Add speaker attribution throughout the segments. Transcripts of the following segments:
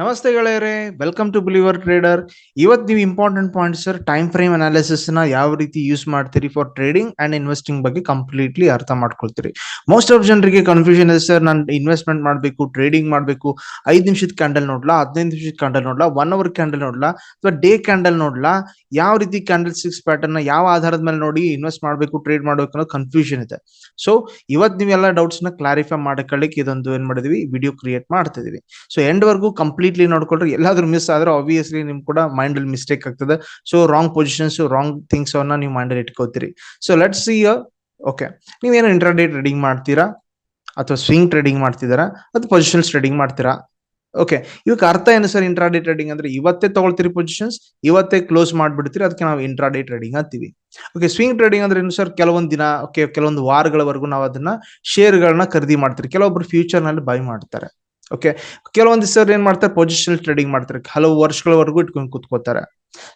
Speaker 1: ನಮಸ್ತೆ ಗೆಳೆಯರೆ welcome to believer trader ಇವತ್ತು ನೀವು important point sir time frame ಅನಾಲಿಸಿಸ್ನ ಯಾವ ರೀತಿ ಯೂಸ್ ಮಾಡ್ತೀರಿ ಫಾರ್ ಟ್ರೇಡಿಂಗ್ ಅಂಡ್ ಇನ್ವೆಸ್ಟಿಂಗ್ ಬಗ್ಗೆ ಕಂಪ್ಲೀಟ್ಲಿ ಅರ್ಥ ಮಾಡ್ಕೊಳ್ತೀರಿ. ಮೋಸ್ಟ್ ಆಫ್ ಜನರಿಗೆ ಕನ್ಫ್ಯೂಷನ್ ಇದೆ ಸರ್ ನಾನು ಇನ್ವೆಸ್ಟ್ಮೆಂಟ್ ಮಾಡಬೇಕು ಟ್ರೇಡಿಂಗ್ ಮಾಡಬೇಕು. ಐದು ನಿಮಿಷದ ಕ್ಯಾಂಡಲ್ ನೋಡ್ಲಾ, ಹದಿನೈದು ನಿಮಿಷದ ಕ್ಯಾಂಡಲ್ ನೋಡ್ಲಾ ಒನ್ ಅವರ್ ಕ್ಯಾಂಡಲ್ ನೋಡ್ಲಾ, ಅಥವಾ ಡೇ ಕ್ಯಾಂಡಲ್ ನೋಡ್ಲಾ, ಯಾವ ರೀತಿ ಕ್ಯಾಂಡಲ್ ಸಿಕ್ಸ್ ಪ್ಯಾಟರ್ನ್ ಯಾವ ಆಧಾರದ ಮೇಲೆ ನೋಡಿ ಇನ್ವೆಸ್ಟ್ ಮಾಡಬೇಕು ಟ್ರೇಡ್ ಮಾಡಬೇಕು ಅನ್ನೋ ಕನ್ಫ್ಯೂಷನ್ ಇದೆ. ಸೊ ಇವತ್ತು ನೀವೆಲ್ಲ ಡೌಟ್ಸ್ನ ಕ್ಲಾರಿಫೈ ಮಾಡ್ಕೊಳ್ಳಿಕ್ಕೆ ಇದೊಂದು ಏನ್ ಮಾಡಿದ್ವಿ ವಿಡಿಯೋ ಕ್ರಿಯೇಟ್ ಮಾಡ್ತಿದೀವಿ. ಸೊ ಎಂಡ್ ವರ್ಗು ಕಂಪ್ಲೀಟ್ಲಿ ನೋಡ್ಕೊಂಡ್ರೆ ಎಲ್ಲಾದ್ರೂ ಮಿಸ್ ಆದ್ರೆ ಆಬ್ವಿಯಸ್ಲಿ ನಿಮ್ ಕೂಡ ಮೈಂಡ್ ಅಲ್ಲಿ ಮಿಸ್ಟೇಕ್ ಆಗ್ತದೆ. So wrong positions wrong things ಅವನ್ನ ನೀವು ಮೈಂಡ್ ಅಲ್ಲಿ ಇಟ್ಕೋತೀರಿ. ಸೊ ಲೆಟ್ಸ್ ಸಿ ಓಕೆ ನೀವೇನು ಇಂಟ್ರಾಡೇ ಟ್ರೇಡಿಂಗ್ ಮಾಡ್ತೀರಾ? ಅಥವಾ ಸ್ವಿಂಗ್ ಟ್ರೇಡಿಂಗ್ ಮಾಡ್ತಿದ್ದೀರಾ? ಅಥವಾ ಪೊಸಿಷನ್ಸ್ ಟ್ರೇಡಿಂಗ್ ಮಾಡ್ತೀರಾ? ಓಕೆ ಇವಕ್ಕೆ ಅರ್ಥ ಏನು ಸರ್ ಇಂಟ್ರಾಡೇ ಟ್ರೇಡಿಂಗ್ ಅಂದ್ರೆ ಇವತ್ತೇ ತಗೊಳ್ತೀರಿ ಪೊಸಿಷನ್ಸ್ ಇವತ್ತೇ ಕ್ಲೋಸ್ ಮಾಡ್ಬಿಡ್ತೀರಿ, ಅದಕ್ಕೆ ನಾವು ಇಂಟ್ರಾಡೇ ಟ್ರೇಡಿಂಗ್ ಅಂತೀವಿ. ಓಕೆ ಸ್ವಿಂಗ್ ಟ್ರೇಡಿಂಗ್ ಅಂದ್ರೆ ಏನು ಸರ್ ಕೆಲವೊಂದು ದಿನ ಓಕೆ ಕೆಲವೊಂದು ವಾರಗಳವರೆಗೂ ನಾವು ಅದನ್ನ ಶೇರ್ಗಳನ್ನ ಖರೀದಿ ಮಾಡ್ತೀರಿ. ಕೆಲವೊಬ್ರು ಫ್ಯೂಚರ್ನಲ್ಲಿ ಬೈ ಮಾಡ್ತಾರೆ. ಓಕೆ ಕೆಲವೊಂದು ಸರ್ ಏನ್ ಮಾಡ್ತಾರೆ? ಪೊಸಿಷನಲ್ ಟ್ರೇಡಿಂಗ್ ಮಾಡ್ತಾರೆ. ಹಲವು ವರ್ಷಗಳವರೆಗೂ ಇಟ್ಕೊಂಡು ಕುತ್ಕೋತಾರೆ.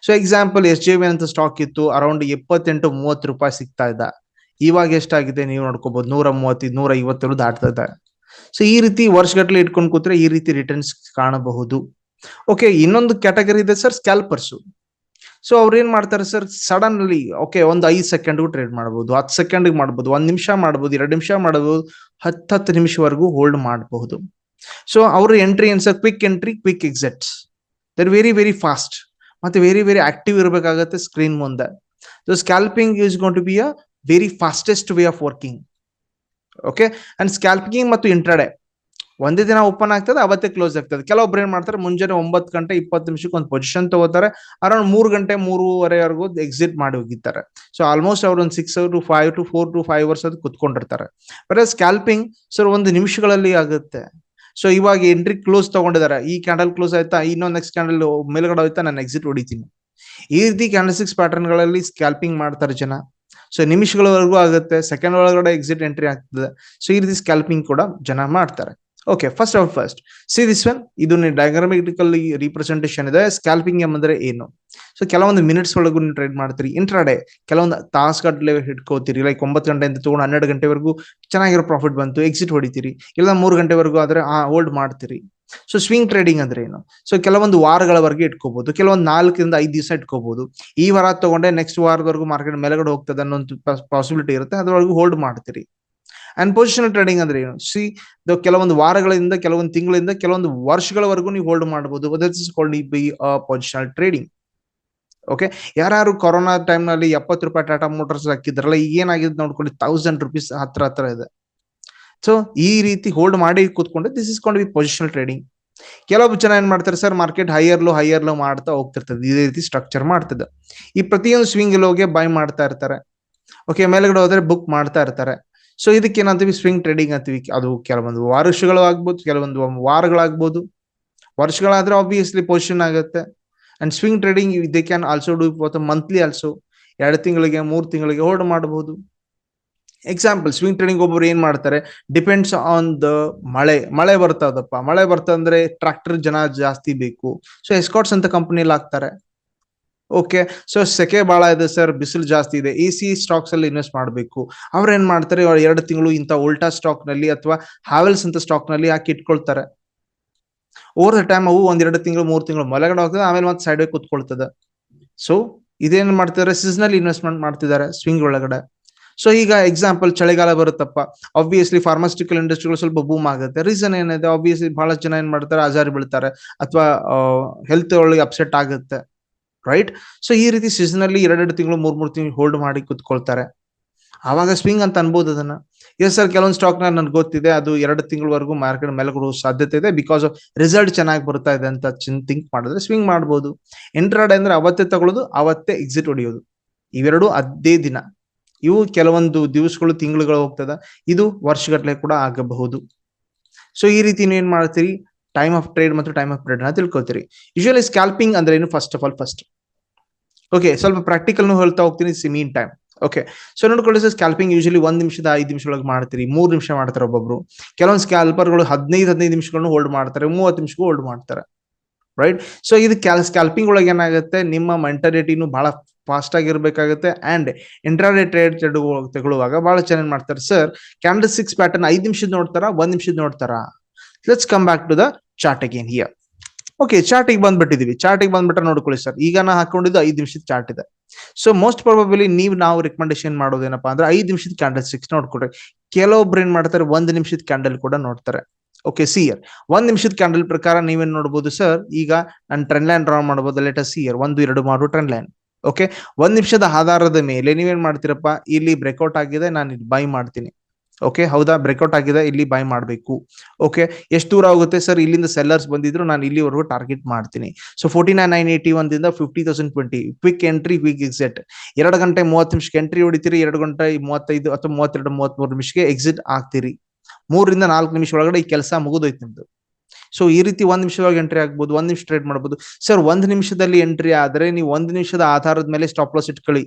Speaker 1: So example S G V ಅಂತ ಸ್ಟಾಕ್ ಇತ್ತು. ಅರೌಂಡ್ ಎಪ್ಪತ್ತೆಂಟು, ಮೂವತ್ತು ರೂಪಾಯಿ ಸಿಗ್ತಾ ಇದ್ದ ಇವಾಗ ಎಷ್ಟಾಗಿದೆ? ನೀವು ನೋಡ್ಕೋಬಹುದು ನೂರ ಮೂವತ್ತೈದು ನೂರ ಐವತ್ತೆರಡು ದಾಟ್ತಾ ಸೊ ಈ ರೀತಿ ವರ್ಷಗಟ್ಟಲೆ ಇಟ್ಕೊಂಡು ಕೂತ್ರೆ ಈ ರೀತಿ ರಿಟರ್ನ್ಸ್ ಕಾಣಬಹುದು. ಓಕೆ ಇನ್ನೊಂದು ಕ್ಯಾಟಗರಿ ಇದೆ ಸರ್ ಸ್ಕ್ಯಾಲ್ಪರ್ಸ್ ಸೊ ಅವ್ರು ಏನ್ ಮಾಡ್ತಾರೆ ಸರ್ ಸಡನ್ಲಿ ಓಕೆ ಒಂದು ಐದು ಸೆಕೆಂಡ್ಗೂ ಟ್ರೇಡ್ ಮಾಡಬಹುದು ಹತ್ತು ಸೆಕೆಂಡ್ ಮಾಡಬಹುದು ಒಂದ್ ನಿಮಿಷ ಮಾಡಬಹುದು ಎರಡು ನಿಮಿಷ ಮಾಡಬಹುದು ಹತ್ತು ಹತ್ತು ನಿಮಿಷವರೆಗೂ ಹೋಲ್ಡ್ ಮಾಡಬಹುದು. ಸೊ ಅವ್ರ ಎಂಟ್ರಿ ಏನ್ sir quick entry quick exits there very very fast ಮತ್ತೆ ವೆರಿ ವೆರಿ ಆಕ್ಟಿವ್ ಇರಬೇಕಾಗತ್ತೆ ಸ್ಕ್ರೀನ್ ಮುಂದೆ. So scalping is gonna be a very fastest way of working okay and scalping ಮತ್ತು ಇಂಟ್ರಾಡೆ ಒಂದೇ ದಿನ open ಆಗ್ತದೆ, ಅವತ್ತೇ ಕ್ಲೋಸ್ ಆಗ್ತದೆ. ಕೆಲವೊಬ್ರು ಏನ್ ಮಾಡ್ತಾರೆ, ಮುಂಜಾನೆ ಒಂಬತ್ತು ಗಂಟೆ, ಇಪ್ಪತ್ತು ನಿಮಿಷಕ್ಕೆ ಒಂದು ಪೊಸಿಷನ್ ತಗೋತಾರೆ. ಅರೌಂಡ್ ಮೂರು ಗಂಟೆ, ಮೂರುವರೆವರೆಗೂ ಎಕ್ಸಿಟ್ ಮಾಡಿ ಹೋಗಿರ್ತಾರೆ. ಸೊ ಆಲ್ಮೋಸ್ಟ್ ಅವ್ರು ಒಂದು six to five to four to five hours ಅದು ಕುತ್ಕೊಂಡಿರ್ತಾರೆ. ಬರೀ ಸ್ಕ್ಯಾಲ್ಪಿಂಗ್ ಸರ್ ಒಂದು ನಿಮಿಷಗಳಲ್ಲಿ ಆಗುತ್ತೆ. ಸೊ ಇವಾಗ ಎಂಟ್ರಿ ಕ್ಲೋಸ್ ತಗೊಂಡಿದ್ದಾರೆ. ಈ ಕ್ಯಾಂಡಲ್ ಕ್ಲೋಸ್ ಆಯ್ತಾ? ಇನ್ನೊಂದು ನೆಕ್ಸ್ಟ್ ಕ್ಯಾಂಡಲ್ ಮೇಲ್ಗಡೆ ಹೋಯ್ತಾ? ನಾನು ಎಕ್ಸಿಟ್ ಹೊಡಿತೀನಿ. ಈ ರೀತಿ ಕ್ಯಾಂಡಲ್ ಸಿಕ್ಸ್ ಪ್ಯಾಟರ್ನ್ಗಳಲ್ಲಿ ಸ್ಕ್ಯಾಲ್ಪಿಂಗ್ ಮಾಡ್ತಾರೆ ಜನ. ಸೊ ನಿಮಿಷಗಳವರೆಗೂ ಆಗುತ್ತೆ. ಸೆಕೆಂಡ್ ಒಳಗಡೆ ಎಕ್ಸಿಟ್ ಎಂಟ್ರಿ ಆಗ್ತದೆ. ಸೊ ಈ ರೀತಿ ಸ್ಕ್ಯಾಲ್ಪಿಂಗ್ ಕೂಡ ಜನ ಮಾಡ್ತಾರೆ. Okay first of first see this one ಇದು ಡಯಾಗ್ರಾಮೆಟಿಕಲ್ ರಿಪ್ರೆಸೆಂಟೇಷನ್ ಇದೆ. ಸ್ಕ್ಯಾಲ್ಪಿಂಗ್ ಎಂಬಂದ್ರೆ ಏನು? ಸೊ ಕೆಲವೊಂದು ಮಿನಿಟ್ಸ್ ಒಳಗೂ ನೀವು ಟ್ರೇಡ್ ಮಾಡ್ತೀರಿ. ಇಂಟ್ರಾಡೆ ಕೆಲವೊಂದು ತಾಸುಗಟ್ಟಲೆ ಹಿಡ್ಕೋತೀರಿ. ಲೈಕ್ ಒಂಬತ್ತು ಗಂಟೆಯಿಂದ ತಗೊಂಡು ಹನ್ನೆರಡು ಗಂಟೆವರೆಗೂ ಚೆನ್ನಾಗಿರೋ ಪ್ರಾಫಿಟ್ ಬಂತು ಎಕ್ಸಿಟ್ ಹೊಡಿತೀರಿ. ಇಲ್ಲ ಮೂರು ಗಂಟೆವರೆಗೂ ಆದರೆ ಆ ಹೋಲ್ಡ್ ಮಾಡ್ತೀರಿ. ಸೊ ಸ್ವಿಂಗ್ ಟ್ರೇಡಿಂಗ್ ಅಂದ್ರೆ ಏನು? ಸೊ ಕೆಲವೊಂದು ವಾರಗಳವರೆಗೆ ಇಟ್ಕೋಬಹುದು ಕೆಲವೊಂದು ನಾಲ್ಕರಿಂದ ಐದು ದಿವಸ ಇಟ್ಕೋಬಹುದು ಈ ವಾರ ತಗೊಂಡೆ ನೆಕ್ಸ್ಟ್ ವಾರದವರೆಗೂ ಮಾರ್ಕೆಟ್ ಮೇಲೆಗಡೆ ಹೋಗ್ತದೆ ಅನ್ನೋ ಪಾಸಿಬಿಲಿಟಿ ಇರುತ್ತೆ. ಅದರವರೆಗೂ ಹೋಲ್ಡ್ ಮಾಡ್ತೀರಿ. ಅಂಡ್ ಪೊಸಿಷನಲ್ ಟ್ರೇಡಿಂಗ್ ಅಂದ್ರೆ ಏನು? ಸಿ ಕೆಲವೊಂದು ವಾರಗಳಿಂದ, ಕೆಲವೊಂದು ತಿಂಗಳಿಂದ, ಕೆಲವೊಂದು ವರ್ಷಗಳವರೆಗೂ ನೀವು ಹೋಲ್ಡ್ ಮಾಡಬಹುದು. ಬಿ ಪೊಸಿಷನಲ್ ಟ್ರೇಡಿಂಗ್ ಓಕೆ ಯಾರು ಕೊರೋನಾ ಟೈಮ್ನಲ್ಲಿ ಎಪ್ಪತ್ತು ರೂಪಾಯಿ ಟಾಟಾ ಮೋಟರ್ಸ್ ಹಾಕಿದ್ರಲ್ಲ ಏನಾಗಿದೆ ನೋಡ್ಕೊಳ್ಳಿ ತೌಸಂಡ್ ರುಪೀಸ್ ಹತ್ರ ಹತ್ರ ಇದೆ. ಸೊ ಈ ರೀತಿ ಹೋಲ್ಡ್ ಮಾಡಿ ಕೂತ್ಕೊಂಡು ದಿಸ್ ಇಸ್ ಕೊಂಡು ಬಿ ಪೊಸಿಷನಲ್ ಟ್ರೇಡಿಂಗ್ ಕೆಲವೊಬ್ಬ ಜನ ಏನ್ ಮಾಡ್ತಾರೆ sir market higher low higher low ಮಾಡ್ತಾ ಹೋಗ್ತಿರ್ತದೆ. ಇದೇ ರೀತಿ ಸ್ಟ್ರಕ್ಚರ್ ಮಾಡ್ತದೆ. ಈ ಪ್ರತಿಯೊಂದು ಸ್ವಿಂಗ್ ಲೋಗೆ ಬೈ ಮಾಡ್ತಾ ಇರ್ತಾರೆ. ಓಕೆ ಮೇಲ್ಗಡೆ ಹೋದ್ರೆ ಬುಕ್ ಮಾಡ್ತಾ ಇರ್ತಾರೆ. ಸೊ ಇದಕ್ಕೆ ಏನಂತೀವಿ ಸ್ವಿಂಗ್ ಟ್ರೇಡಿಂಗ್ ಅಂತೀವಿ ಅದು ಕೆಲವೊಂದು ವರ್ಷಗಳು ಆಗ್ಬೋದು ಕೆಲವೊಂದು ವಾರಗಳಾಗ್ಬೋದು. ವರ್ಷಗಳಾದ್ರೆ ಆಬ್ವಿಯಸ್ಲಿ ಪೊಸಿಷನ್ ಆಗುತ್ತೆ. And swing trading they can also do monthly also ಎರಡು ತಿಂಗಳಿಗೆ, ಮೂರು ತಿಂಗಳಿಗೆ ಹೋಲ್ಡ್ ಮಾಡಬಹುದು ಎಕ್ಸಾಂಪಲ್ ಸ್ವಿಂಗ್ ಟ್ರೇಡಿಂಗ್ ಒಬ್ಬರು ಏನ್ ಮಾಡ್ತಾರೆ? ಡಿಪೆಂಡ್ಸ್ ಆನ್ ದ ಮಳೆ ಮಳೆ ಬರ್ತದಪ್ಪ. ಮಳೆ ಬರ್ತಂದ್ರೆ ಟ್ರಾಕ್ಟರ್ ಜನ ಜಾಸ್ತಿ ಬೇಕು. ಸೊ ಎಸ್ಕಾಟ್ಸ್ ಅಂತ ಕಂಪನಿಲಿ ಹಾಕ್ತಾರೆ. ಓಕೆ ಸೊ ಸೆಕೆ ಬಹಳ ಇದೆ ಸರ್ ಬಿಸಿಲು ಜಾಸ್ತಿ ಇದೆ. ಎ ಸಿ ಸ್ಟಾಕ್ಸ್ ಅಲ್ಲಿ ಇನ್ವೆಸ್ಟ್ ಮಾಡಬೇಕು. ಅವ್ರು ಏನ್ ಮಾಡ್ತಾರೆ ಎರಡು ತಿಂಗಳು ಇಂಥ ಉಲ್ಟಾ ಸ್ಟಾಕ್ನಲ್ಲಿ ಅಥವಾ ಹಾವೆಲ್ಸ್ ಅಂತ ಸ್ಟಾಕ್ನಲ್ಲಿ ಹಾಕಿ ಇಟ್ಕೊಳ್ತಾರೆ. ಓವರ್ ದ ಟೈಮ್ ಅವು ಒಂದೆರಡು ತಿಂಗಳು, ಮೂರು ತಿಂಗಳು ಮಲಗಡೆ ಹೋಗ್ತದೆ ಆಮೇಲೆ ಮತ್ತೆ ಸೈಡ್ ಕೂತ್ಕೊಳ್ತದೆ. ಸೊ ಇದೇನ್ ಮಾಡ್ತಿದ್ದಾರೆ ಸೀಸನಲ್ ಇನ್ವೆಸ್ಟ್ಮೆಂಟ್ ಮಾಡ್ತಿದ್ದಾರೆ ಸ್ವಿಂಗ್ ಒಳಗಡೆ. ಸೊ ಈಗ ಎಕ್ಸಾಂಪಲ್ ಚಳಿಗಾಲ ಬರುತ್ತಪ್ಪ. ಆಬ್ವಿಯಸ್ಲಿ ಫಾರ್ಮಾಸ್ಟಿಕಲ್ ಇಂಡಸ್ಟ್ರಿಗಳು ಸ್ವಲ್ಪ ಬೂಮ್ ಆಗುತ್ತೆ. ರೀಸನ್ ಏನಿದೆ ಆಬ್ವಿಯಸ್ಲಿ ಬಹಳಷ್ಟು ಜನ ಏನ್ ಮಾಡ್ತಾರೆ ಆಜಾರಿ ಬೀಳ್ತಾರೆ. ಅಥವಾ ಹೆಲ್ತ್ ಒಳಗೆ ಅಪ್ಸೆಟ್ ಆಗುತ್ತೆ. ರೈಟ್ ಸೊ ಈ ರೀತಿ ಸೀಸನಲ್ಲಿ ಎರಡೆರಡು ತಿಂಗಳು, ಮೂರ್, ಮೂರು ತಿಂಗಳು ಹೋಲ್ಡ್ ಮಾಡಿ ಕುತ್ಕೊಳ್ತಾರೆ. ಆವಾಗ ಸ್ವಿಂಗ್ ಅಂತ ಅನ್ಬೋದು ಅದನ್ನ. ಎಸ್ ಸರ್ ಕೆಲವೊಂದು ಸ್ಟಾಕ್ ನನ್ಗೆ ಗೊತ್ತಿದೆ, ಅದು ಎರಡು ತಿಂಗಳವರೆಗೂ ಮಾರ್ಕೆಟ್ ಮೇಲೆ ಕೊಡುವ ಸಾಧ್ಯತೆ ಇದೆ ಬಿಕಾಸ್ ಆಫ್ ರಿಸಲ್ಟ್ ಚೆನ್ನಾಗಿ ಬರ್ತಾ ಇದೆ ಅಂತ ಥಿಂಕ್ ಮಾಡಿದ್ರೆ ಸ್ವಿಂಗ್ ಮಾಡ್ಬೋದು. ಎಂಟ್ರಾಡ್ ಅಂದ್ರೆ ಅವತ್ತೇ ತಗೊಳ್ಳೋದು, ಅವತ್ತೇ ಎಕ್ಸಿಟ್ ಹೊಡೆಯೋದು. ಇವೆರಡು ಅದೇ ದಿನ. ಇವು ಕೆಲವೊಂದು ದಿವಸಗಳು, ತಿಂಗಳುಗಳು ಹೋಗ್ತದ. ಇದು ವರ್ಷಗಟ್ಟಲೆ ಕೂಡ ಆಗಬಹುದು. ಸೊ ಈ ರೀತಿ ನೀವು ಏನ್ ಮಾಡ್ತೀರಿ? ಟೈಮ್ ಆಫ್ ಟ್ರೇಡ್ ಮತ್ತು ಟೈಮ್ ಆಫ್ ಟ್ರೇಡ್ನ ತಿಳ್ಕೊತೀರಿ ಯೂಶಲಿ ಸ್ಕ್ಯಾಲ್ಪಿಂಗ್ ಅಂದ್ರೆ ಏನು first of all first okay ಸ್ವಲ್ಪ ಪ್ರಾಕ್ಟಿಕಲ್ ಹೇಳ್ತಾ ಹೋಗ್ತೀನಿ ಸಿಮೀನ್ ಟೈಮ್ ಓಕೆ ಸೊ ನೋಡ್ಕೊಳ್ಳಿ ಸರ್ ಸ್ಕ್ಯಾಲ್ಪಿಂಗ್ ಯೂಶಲಿ ಒಂದ್ ನಿಮಿಷದ ಐದು ನಿಮಿಷ ಒಳಗೆ ಮಾಡ್ತೀರಿ, ಮೂರು ನಿಮಿಷ ಮಾಡ್ತಾರೆ ಒಬ್ಬೊಬ್ರು. ಕೆಲವೊಂದು ಸ್ಕ್ಯಾಲ್ಪರ್ಗಳು ಹದಿನೈದು ಹದಿನೈದು ನಿಮಿಷಗಳನ್ನು ಹೋಲ್ಡ್ ಮಾಡ್ತಾರೆ, ಮೂವತ್ತು ನಿಮಿಷಕ್ಕೂ ಹೋಲ್ಡ್ ಮಾಡ್ತಾರೆ. ರೈಟ್ ಸೊ ಇದು ಕ್ಯಾಲ್ ಸ್ಕ್ಯಾಲ್ಪಿಂಗ್ ಒಳಗೆ ಏನಾಗುತ್ತೆ, ನಿಮ್ಮ ಮೆಂಟಾಲಿಟಿನೂ ಬಹಳ ಫಾಸ್ಟ್ ಆಗಿರ್ಬೇಕಾಗುತ್ತೆ ಅಂಡ್ ಇಂಟ್ರಾಡೇ ಟ್ರೇಡ್ ತೆಗೊಳ್ಳುವಾಗ ಬಹಳ ಚೆನ್ನಾಗಿ ಮಾಡ್ತಾರೆ ಸರ್ ಕ್ಯಾಂಡಲ್ ಸಿಕ್ಸ್ ಪ್ಯಾಟರ್ನ್ ಐದು ನಿಮಿಷದ ನೋಡ್ತಾರ, ಒಂದ್ ನಿಮಿಷದ ನೋಡ್ತಾರ? Let's come back to the chart again here okay ಚಾರ್ಟಿಗೆ ಬಂದ್ಬಿಟ್ಟಿದೀವಿ. ಚಾರ್ಟಿಗೆ ಬಂದ್ಬಿಟ್ರೆ ನೋಡ್ಕೊಳ್ಳಿ ಸರ್, ಈಗ ನಾ ಹಾಕೊಂಡಿದ್ದು ಐದು ನಿಮಿಷದ ಚಾರ್ಟ್ ಇದೆ. ಸೊ ಮೋಸ್ಟ್ ಪ್ರಾಬಬಲಿ ನೀವು ನಾವು ರೆಕಮೆಂಡೇಶನ್ ಮಾಡೋದೇನಪ್ಪ ಅಂದ್ರೆ ಐದು ನಿಮಿಷದ ಕ್ಯಾಂಡಲ್ ಸ್ಟಿಕ್ಸ್ ನೋಡ್ಕೊಡ್ರಿ ಕೆಲವೊಬ್ರು ಏನ್ ಮಾಡ್ತಾರೆ, ಒಂದು ನಿಮಿಷದ ಕ್ಯಾಂಡಲ್ ಕೂಡ ನೋಡ್ತಾರೆ. ಓಕೆ ಸಿಯರ್ ಒಂದ್ ನಿಮಿಷದ ಕ್ಯಾಂಡಲ್ ಪ್ರಕಾರ ನೀವೇನ್ ನೋಡ್ಬೋದು ಸರ್ ಈಗ ನಾನು ಟ್ರೆಂಡ್ ಲೈನ್ ಡ್ರಾ ಮಾಡ್ಬೋದು ಲೆಟರ್ ಸಿಯರ್ ಒಂದು, ಎರಡು ಮಾಡು ಟ್ರೆಂಡ್ ಲೈನ್ ಓಕೆ ಒಂದ್ ನಿಮಿಷದ ಆಧಾರದ ಮೇಲೆ ನೀವೇನ್ ಮಾಡ್ತೀರಪ್ಪ? ಇಲ್ಲಿ ಬ್ರೇಕ್ಔಟ್ ಆಗಿದೆ, ನಾನು ಇಲ್ಲಿ ಬೈ ಮಾಡ್ತೀನಿ. ಓಕೆ ಹೌದಾ? ಬ್ರೇಕ್ಔಟ್ ಆಗಿದೆ, ಇಲ್ಲಿ ಬೈ ಮಾಡಬೇಕು. ಓಕೆ ಎಷ್ಟು ದೂರ ಆಗುತ್ತೆ ಸರ್ ಇಲ್ಲಿಂದ ಸೆಲ್ಲರ್ಸ್ ಬಂದಿದ್ರು, ನಾನು ಇಲ್ಲಿವರೆಗೂ ಟಾರ್ಗೆಟ್ ಮಾಡ್ತೀನಿ. So forty nine nine eighty ಒಂದಿಂದ fifty thousand twenty quick entry quick exit ಎರಡು ಗಂಟೆ ಮೂವತ್ತು ನಿಮಿಷಕ್ಕೆ ಎಂಟ್ರಿ ಹೊಡಿತೀರಿ, ಎರಡು ಗಂಟೆ ಮೂವತ್ತೈದು ಅಥವಾ ಮೂವತ್ತೆರಡು, ಮೂವತ್ಮೂರು ನಿಮಿಷಕ್ಕೆ ಎಕ್ಸಿಟ್ ಆಗ್ತೀರಿ. ಮೂರರಿಂದ ನಾಲ್ಕು ನಿಮಿಷ ಒಳಗಡೆ ಈ ಕೆಲಸ ಮುಗಿದೋಯ್ತು ನಿಮ್ದು. ಸೊ ಈ ರೀತಿ ಒಂದ್ ನಿಮಿಷದೊಳಗೆ ಎಂಟ್ರಿ ಆಗ್ಬೋದು, ಒಂದ್ ನಿಮಿಷ ಟ್ರೇಡ್ ಮಾಡ್ಬೋದು. ಸರ್ ಒಂದ್ ನಿಮಿಷದಲ್ಲಿ ಎಂಟ್ರಿ ಆದ್ರೆ ನೀವು ಒಂದ್ ನಿಮಿಷದ ಆಧಾರದ ಮೇಲೆ ಸ್ಟಾಪ್ ಲಾಸ್ ಇಟ್ಕೊಳ್ಳಿ.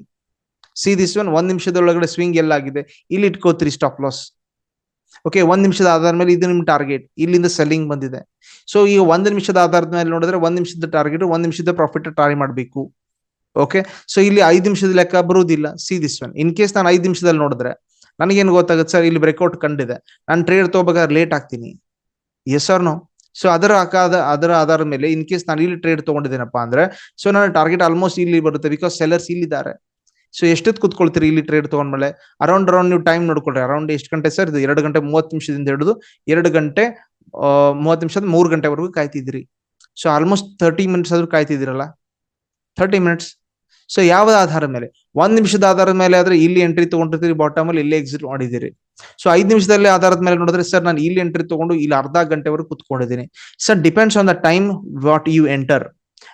Speaker 1: ಸಿ ದಿಸ್ ಒನ್ ಒಂದ್ ನಿಮಿಷದೊಳಗಡೆ ಸ್ವಿಂಗ್ ಎಲ್ಲ ಆಗಿದೆ. ಇಲ್ಲಿ ಇಟ್ಕೋತೀರಿ ಸ್ಟಾಪ್ ಲಾಸ್ ಓಕೆ ಒಂದ್ ನಿಮಿಷದ ಆಧಾರ ಮೇಲೆ ಇದು ನಿಮ್ ಟಾರ್ಗೆಟ್ ಇಲ್ಲಿಂದ ಸೆಲ್ಲಿಂಗ್ ಬಂದಿದೆ. ಸೊ ಈಗ ಒಂದ್ ನಿಮಿಷದ ಆಧಾರದ ಮೇಲೆ ನೋಡಿದ್ರೆ ಒಂದ್ ನಿಮಿಷದ ಟಾರ್ಗೆಟ್ ಒಂದ್ ನಿಮಿಷದ ಪ್ರಾಫಿಟ್ ಟ್ರೈ ಮಾಡಬೇಕು. ಓಕೆ ಸೊ ಇಲ್ಲಿ ಐದು ನಿಮಿಷದ ಲೆಕ್ಕ ಬರುವುದಿಲ್ಲ. See this one in case ನಾನು ಐದು ನಿಮಿಷದಲ್ಲಿ ನೋಡಿದ್ರೆ, ನನಗೇನು ಗೊತ್ತಾಗುತ್ತೆ ಸರ್? ಇಲ್ಲಿ ಬ್ರೇಕ್ಔಟ್ ಕಂಡಿದೆ. ನಾನು ಟ್ರೇಡ್ ತಗೋಬೇಕಾದ್ರೆ ಲೇಟ್ ಆಗ್ತೀನಿ. ಎಸ್ ಆರ್ ನೋ ಸೊ ಅದರ ಹಾಕಾದ ಅದರ ಆಧಾರದ ಮೇಲೆ ಇನ್ ಕೇಸ್ ನಾನು ಇಲ್ಲಿ ಟ್ರೇಡ್ ತಗೊಂಡಿದ್ದೇನಪ್ಪ ಅಂದ್ರೆ ಸೊ ನನ್ನ ಟಾರ್ಗೆಟ್ ಆಲ್ಮೋಸ್ಟ್ ಇಲ್ಲಿ ಬರುತ್ತೆ ಬಿಕಾಸ್ ಸೆಲ್ಲರ್ಸ್ ಇಲ್ಲಿದ್ದಾರೆ. ಸೊ ಎಷ್ಟೊತ್ತು ಕುತ್ಕೊಳ್ತೀರಿ ಇಲ್ಲಿ ಟ್ರೇಡ್ ತೊಗೊಂಡ್ಮೇಲೆ? ಅರೌಂಡ್ ಅರೌಂಡ್ ನೀವು ಟೈಮ್ ನೋಡ್ಕೊಳ್ರಿ. ಅರೌಂಡ್ ಎಷ್ಟು ಗಂಟೆ ಸರ್ ಇದು ಎರಡು ಗಂಟೆ ಮೂವತ್ತು ನಿಮಿಷದಿಂದ ಹಿಡಿದು ಎರಡು ಗಂಟೆ ಮೂವತ್ತು ನಿಮಿಷದ ಮೂರು ಗಂಟೆವರೆಗೂ ಕಾಯ್ತಿದ್ರಿ ಸೊ ಆಲ್ಮೋಸ್ಟ್ ತರ್ಟಿ ಮಿನಿಟ್ಸ್ ಆದ್ರೂ ಕಾಯ್ತಿದ್ದೀರಲ್ಲ? ತರ್ಟಿ ಮಿನಿಟ್ಸ್ ಸೊ ಯಾವ ಆಧಾರದ ಮೇಲೆ? ಒಂದ್ ನಿಮಿಷದ ಆಧಾರದ ಮೇಲೆ ಆದ್ರೆ ಇಲ್ಲಿ ಎಂಟ್ರಿ ತಗೊಂಡಿರ್ತೀರಿ ಬಾಟಮ್ ಅಲ್ಲಿ ಇಲ್ಲೇ ಎಕ್ಸಿಟ್ ಮಾಡಿದಿರಿ ಸೊ ಐದು ನಿಮಿಷದಲ್ಲಿ ಆಧಾರದ ಮೇಲೆ ನೋಡಿದ್ರೆ ಸರ್ ನಾನು ಇಲ್ಲಿ ಎಂಟ್ರಿ ತಗೊಂಡು ಇಲ್ಲಿ ಅರ್ಧ ಗಂಟೆವರೆಗೂ ಕುತ್ಕೊಂಡಿದ್ದೀನಿ. Sir depends on the time what you enter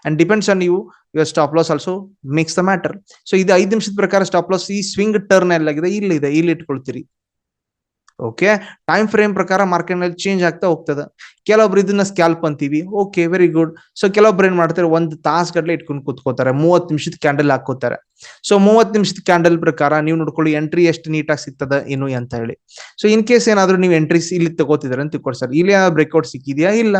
Speaker 1: and depends on you your stop loss also makes the matter so ಇದು ಐದು ನಿಮಿಷದ ಪ್ರಕಾರ ಸ್ಟಾಪ್ ಲಾಸ್ ಈ ಸ್ವಿಂಗ್ ಟರ್ನ್ ಎಲ್ಲಾಗಿದೆ ಇಲ್ಲಿದೆ ಇಲ್ಲಿ ಇಟ್ಕೊಳ್ತೀರಿ. ಓಕೆ ಟೈಮ್ ಫ್ರೇಮ್ ಪ್ರಕಾರ ಮಾರ್ಕೆಟ್ನಲ್ಲಿ ಚೇಂಜ್ ಆಗ್ತಾ ಹೋಗ್ತದೆ. ಕೆಲವೊಬ್ರು ಇದನ್ನ ಸ್ಕ್ಯಾಲ್ಪ್ ಅಂತೀವಿ. ಓಕೆ ವೆರಿ ಗುಡ್ ಸೊ ಕೆಲವೊಬ್ರು ಏನ್ ಮಾಡ್ತಾರೆ, ಒಂದ್ ತಾಸ್ ಗಡ್ಲೆ ಇಟ್ಕೊಂಡು ಕೂತ್ಕೋತಾರೆ. ಮೂವತ್ತು ನಿಮಿಷದ ಕ್ಯಾಂಡಲ್ ಹಾಕೋತಾರೆ ಸೊ ಮೂವತ್ತು ನಿಮಿಷದ ಕ್ಯಾಂಡಲ್ ಪ್ರಕಾರ ನೀವು ನೋಡ್ಕೊಳ್ಳಿ ಎಂಟ್ರಿ ಎಷ್ಟು ನೀಟಾಗಿ ಸಿಗ್ತದ, ಏನು ಅಂತ ಹೇಳಿ. ಸೊ ಇನ್ ಕೇಸ್ ಏನಾದ್ರು ನೀವು ಎಂಟ್ರಿ ಇಲ್ಲಿ ತಗೋತಿದಾರೆ ಅಂತ ತಿಳ್ಕೊಡಿ ಸರ್ ಇಲ್ಲಿ ಬ್ರೇಕ್ಔಟ್ ಸಿಕ್ಕಿದ್ಯಾ? ಇಲ್ಲ.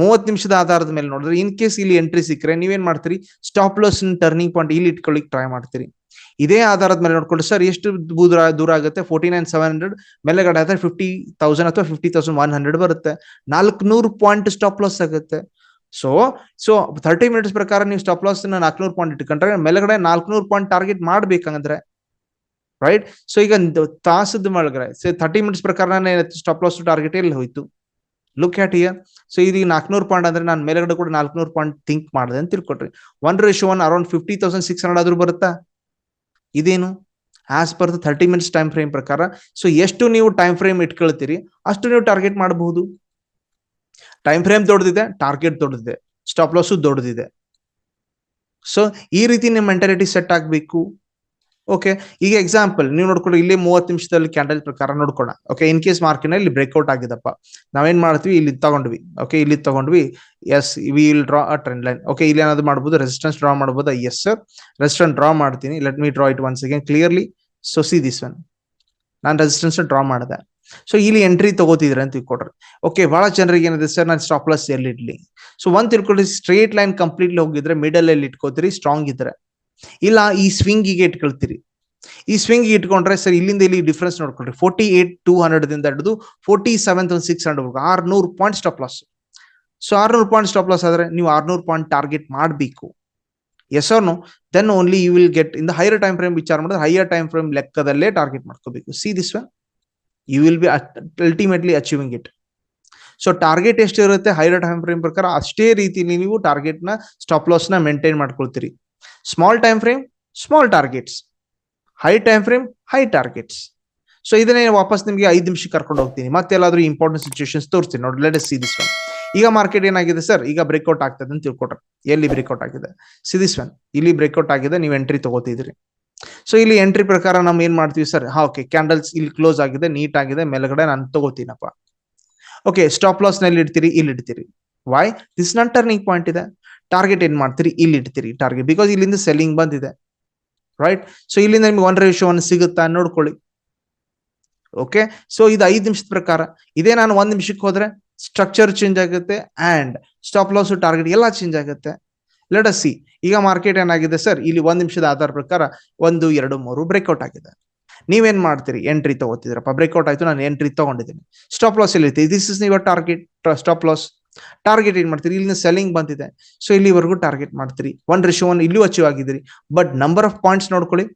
Speaker 1: ಮೂವತ್ ನಿಮಿಷದ ಆಧಾರದ ಮೇಲೆ ನೋಡಿದ್ರೆ ಇನ್ ಕೇಸ್ ಇಲ್ಲಿ ಎಂಟ್ರಿ ಸಿಕ್ಕರೆ ನೀವೇನ್ ಮಾಡ್ತೀರಿ? ಸ್ಟಾಪ್ ಲಾಸ್ ಟರ್ನಿಂಗ್ ಪಾಯಿಂಟ್ ಇಲ್ಲಿ ಇಟ್ಕೊಳ್ಳಿಕ್ ಟ್ರೈ ಮಾಡ್ತೀರಿ. ಇದೇ ಆಧಾರದ ಮೇಲೆ ನೋಡ್ಕೊಂಡು ಸರ್ ಎಷ್ಟು ದೂರ ದೂರ ಆಗುತ್ತೆ? ಫೋರ್ಟಿ ನೈನ್ ಸೆವೆನ್ ಹಂಡ್ರೆಡ್ ಮೇಲೆಗಡೆ ಆದ್ರೆ ಫಿಫ್ಟಿ ತೌಸಂಡ್ ಅಥವಾ ಫಿಫ್ಟಿ ತೌಸಂಡ್ ಒನ್ ಹಂಡ್ರೆಡ್ ಬರುತ್ತೆ. ನಾಲ್ಕುನೂರು ಪಾಯಿಂಟ್ ಸ್ಟಾಪ್ ಲಾಸ್ ಆಗುತ್ತೆ. ಸೊ ಸೊ ಥರ್ಟಿ ಮಿನಿಟ್ಸ್ ಪ್ರಕಾರ ನೀವು ಸ್ಟಾಪ್ ಲಾಸ್ ನಾಲ್ಕುನೂರು ಪಾಯಿಂಟ್ ಇಟ್ಕೊಂಡ್ರೆ ಮೇಲೆಗಡೆ ನಾಲ್ಕುನೂರು ಪಾಯಿಂಟ್ ಟಾರ್ಗೆಟ್ ಮಾಡ್ಬೇಕಂದ್ರೆ ರೈಟ್ ಸೊ ಈಗ ತಾಸದ ಒಳಗಡೆ ಥರ್ಟಿ ಮಿನಿಟ್ಸ್ ಪ್ರಕಾರ ಸ್ಟಾಪ್ ಲಾಸ್ ಟಾರ್ಗೆಟ್ ಎಲ್ಲಿ ಹೋಯ್ತು? ಲುಕ್ ಆಟ್ ಇಯರ್ ಸೊ ಇದೀಗ ನಾಲ್ಕನೂರು ಪಾಯಿಂಟ್ ಅಂದ್ರೆ ನಾನು ಮೇಲೆಗಡೆ ಕೂಡ ನಾಲ್ಕುನೂರು ಪಾಯಿಂಟ್ ಥಿಂಕ್ ಮಾಡಿದೆ ಅಂತ ತಿಳ್ಕೊಟ್ರಿ. One ratio one around fifty thousand six hundred ಆದ್ರೂ ಬರುತ್ತಾ? ಇದೇನು? As per the thirty minutes time frame ಪ್ರಕಾರ. ಸೊ ಎಷ್ಟು ನೀವು ಟೈಮ್ ಫ್ರೇಮ್ ಇಟ್ಕೊಳ್ತೀರಿ, ಅಷ್ಟು ನೀವು ಟಾರ್ಗೆಟ್ ಮಾಡಬಹುದು. ಟೈಮ್ ಫ್ರೇಮ್ ದೊಡ್ಡದಿದೆ ಟಾರ್ಗೆಟ್ ದೊಡ್ಡದಿದೆ. ಸ್ಟಾಪ್ ಲಾಸು ದೊಡ್ಡದಿದೆ. ಸೊ ಈ ರೀತಿ ನಿಮ್ಮ ಮೆಂಟಾಲಿಟಿ ಸೆಟ್ ಆಗಬೇಕು. ಓಕೆ ಈಗ ಎಕ್ಸಾಂಪಲ್ ನೀವು ನೋಡ್ಕೊಂಡು ಇಲ್ಲಿ ಮೂವತ್ತು ನಿಮಿಷದಲ್ಲಿ ಕ್ಯಾಂಡಲ್ ಪ್ರಕಾರ ನೋಡ್ಕೋಣ ಓಕೆ ಇನ್ ಕೇಸ್ ಮಾರ್ಕೆಟ್ ಇಲ್ಲಿ ಬ್ರೇಕ್ಔಟ್ ಆಗಿದಪ್ಪ. ನಾವೇನ್ ಮಾಡ್ತೀವಿ? ಇಲ್ಲಿ ತಗೊಂಡ್ವಿ. ಓಕೆ ಇಲ್ಲಿ ತಗೊಂಡ್ವಿ. Yes we will draw a trend line okay ಇಲ್ಲಿ ಏನಾದ್ರು ಮಾಡ್ಬೋದು? ರೆಸಿಸ್ಟೆನ್ಸ್ ಡ್ರಾ ಮಾಡ್ಬೋದು? ಎಸ್ ಸರ್ ರೆಸಿಸ್ಟೆನ್ಸ್ ಡ್ರಾ ಮಾಡ್ತೀನಿ. Let me draw it once again clearly so see this one ನಾನು ರೆಸಿಸ್ಟೆನ್ಸ್ ಡ್ರಾ ಮಾಡಿದೆ. ಸೊ ಇಲ್ಲಿ ಎಂಟ್ರಿ ತಗೋತಿದ್ರೆ ಅಂತ ತಿಳ್ಕೊಡ್ರಿ ಓಕೆ ಬಹಳ ಜನರಿಗೆ ಏನಿದೆ ಸರ್ ನಾನು ಸ್ಟಾಪ್ ಲಾಸ್ ಎಲ್ಲಿ ಇಡ್ಲಿ? ಸೊ ಒಂದ್ ತಿಳ್ಕೊಳ್ಳಿ ಸ್ಟ್ರೇಟ್ ಲೈನ್ ಕಂಪ್ಲೀಟ್ಲಿ ಹೋಗಿದ್ರೆ ಮಿಡಲ್ ಅಲ್ಲಿ ಇಟ್ಕೋತೀರಿ ಸ್ಟ್ರಾಂಗ್ ಇದ್ರೆ. ಇಲ್ಲ, ಈ ಸ್ವಿಂಗಿಗೆ ಇಟ್ಕೊಳ್ತೀರಿ. ಈ ಸ್ವಿಂಗ್ ಇಟ್ಕೊಂಡ್ರೆ ಸರ್, ಇಲ್ಲಿಂದ ಇಲ್ಲಿ ಡಿಫ್ರೆನ್ಸ್ ನೋಡ್ಕೊಳ್ರಿ. ಫೋರ್ಟಿ ಏಟ್ ಟೂ ಹಂಡ್ರೆಡ್ ಹಿಡಿದು ಫೋರ್ಟಿ ಸೆವೆನ್ ಒಂದು ಸಿಕ್ಸ್ ಹಂಡ್ರೆಡ್ ಆರ್ನೂರು ಪಾಯಿಂಟ್ ಸ್ಟಾಪ್ ಲಾಸ್ ಸೊ ಆರ್ನೂರು ಪಾಯಿಂಟ್ ಸ್ಟಾಪ್ ಲಾಸ್ ಆದ್ರೆ ನೀವು ಆರ್ನೂರು ಪಾಯಿಂಟ್ ಟಾರ್ಗೆಟ್ ಮಾಡಬೇಕು. Yes no then only you will get in the higher time frame ವಿಚಾರ ಮಾಡಿದ್ರೆ ಹೈಯರ್ ಟೈಮ್ ಫ್ರೇಮ್ ಲೆಕ್ಕದಲ್ಲೇ ಟಾರ್ಗೆಟ್ ಮಾಡ್ಕೋಬೇಕು. See this one you will be ultimately achieving it so target ಎಷ್ಟು ಇರುತ್ತೆ ಹೈಯರ್ ಟೈಮ್ ಫ್ರೇಮ್ ಪ್ರಕಾರ ಅಷ್ಟೇ ರೀತಿಯಲ್ಲಿ ನೀವು ಟಾರ್ಗೆಟ್ನ ಸ್ಟಾಪ್ ಲಾಸ್ನ maintain ಮಾಡ್ಕೊಳ್ತೀರಿ. Small time frame small targets high time frame high targets so ಇದನ್ನೇ ವಾಪಸ್ ನಿಮಗೆ ಐದು ನಿಮಿಷ ಕರ್ಕೊಂಡು ಹೋಗ್ತೀನಿ. ಮತ್ತೆ ಎಲ್ಲಾದ್ರೂ ಇಂಪಾರ್ಟೆಂಟ್ ಸಿಚುವೇಶನ್ಸ್ ತೋರಿಸ್ತೀನಿ. ನೋಡಿ ಲೆಟ್ ಸಿ ದಿಸ್ ಒನ್ ಈಗ ಮಾರ್ಕೆಟ್ ಏನಾಗಿದೆ ಸರ್ ಈಗ ಬ್ರೇಕ್ಔಟ್ ಆಗ್ತದೆ ಅಂತ ತಿಳ್ಕೊಟ್ರೆ. ಎಲ್ಲಿ ಬ್ರೇಕ್ಔಟ್ ಆಗಿದೆ? ಸಿ ದಿಸ್ ಒನ್ ಇಲ್ಲಿ ಬ್ರೇಕ್ಔಟ್ ಆಗಿದೆ, ನೀವು ಎಂಟ್ರಿ ತಗೋತಿದ್ರಿ. ಸೊ ಇಲ್ಲಿ ಎಂಟ್ರಿ ಪ್ರಕಾರ ನಾವು ಏನ್ ಮಾಡ್ತೀವಿ ಸರ್ ಹಾ ಓಕೆ ಕ್ಯಾಂಡಲ್ಸ್ ಇಲ್ಲಿ ಕ್ಲೋಸ್ ಆಗಿದೆ ನೀಟ್ ಆಗಿದೆ. ಮೇಲ್ಗಡೆ ನಾನು ತಗೋತೀನಪ್ಪ. ಓಕೆ ಸ್ಟಾಪ್ ಲಾಸ್ನಲ್ಲಿ ಇಡ್ತೀರಿ, ಇಲ್ಲಿ ಇಡ್ತೀರಿ. Why this not turning point ಇದೆ. ಟಾರ್ಗೆಟ್ ಏನ್ ಮಾಡ್ತೀರಿ? ಇಲ್ಲಿ ಇಡ್ತೀರಿ ಟಾರ್ಗೆಟ್ ಬಿಕಾಸ್ ಇಲ್ಲಿಂದ ಸೆಲ್ಲಿಂಗ್ ಬಂದಿದೆ. ರೈಟ್ ಸೊ ಇಲ್ಲಿಂದ ನಿಮ್ಗೆ ಒನ್ ರೇಷೋ ಒನ್ ಸಿಗುತ್ತಾ ನೋಡ್ಕೊಳ್ಳಿ. ಓಕೆ ಸೊ ಇದು ಐದು ನಿಮಿಷದ ಪ್ರಕಾರ. ಇದೇ ನಾನು ಒಂದ್ ನಿಮಿಷಕ್ಕೆ ಹೋದ್ರೆ ಸ್ಟ್ರಕ್ಚರ್ ಚೇಂಜ್ ಆಗುತ್ತೆ ಅಂಡ್ ಸ್ಟಾಪ್ ಲಾಸ್ ಟಾರ್ಗೆಟ್ ಎಲ್ಲ ಚೇಂಜ್ ಆಗುತ್ತೆ. ಲೆಟ್ ಅಸ್ ಸಿ ಈಗ ಮಾರ್ಕೆಟ್ ಏನಾಗಿದೆ ಸರ್ ಇಲ್ಲಿ ಒಂದ್ ನಿಮಿಷದ ಆಧಾರ ಪ್ರಕಾರ ಒಂದು, ಎರಡು, ಮೂರು ಬ್ರೇಕ್ಔಟ್ ಆಗಿದೆ. ನೀವೇನ್ ಮಾಡ್ತೀರಿ? ಎಂಟ್ರಿ ತಗೋತಿದ್ರಪ್ಪ ಬ್ರೇಕ್ಔಟ್ ಆಯ್ತು. ನಾನು ಎಂಟ್ರಿ ತಗೊಂಡಿದ್ದೀನಿ. ಸ್ಟಾಪ್ ಲಾಸ್ ಎಲ್ಲಿ this is your target stop loss target ಏನ್ ಮಾಡ್ತೀರಿ? ಇಲ್ಲಿಂದ ಸೆಲ್ಲಿಂಗ್ ಬಂದಿದೆ. ಸೊ ಇಲ್ಲಿವರೆಗೂ ಟಾರ್ಗೆಟ್ ಮಾಡ್ತೀರಿ. ಒನ್ ರಿಶೋ ಒನ್ ಇಲ್ಲೂ ಅಚೀವ್ ಆಗಿದ್ದೀರಿ. ಬಟ್ ನಂಬರ್ ಆಫ್ ಪಾಯಿಂಟ್ಸ್ ನೋಡ್ಕೊಳ್ಳಿ.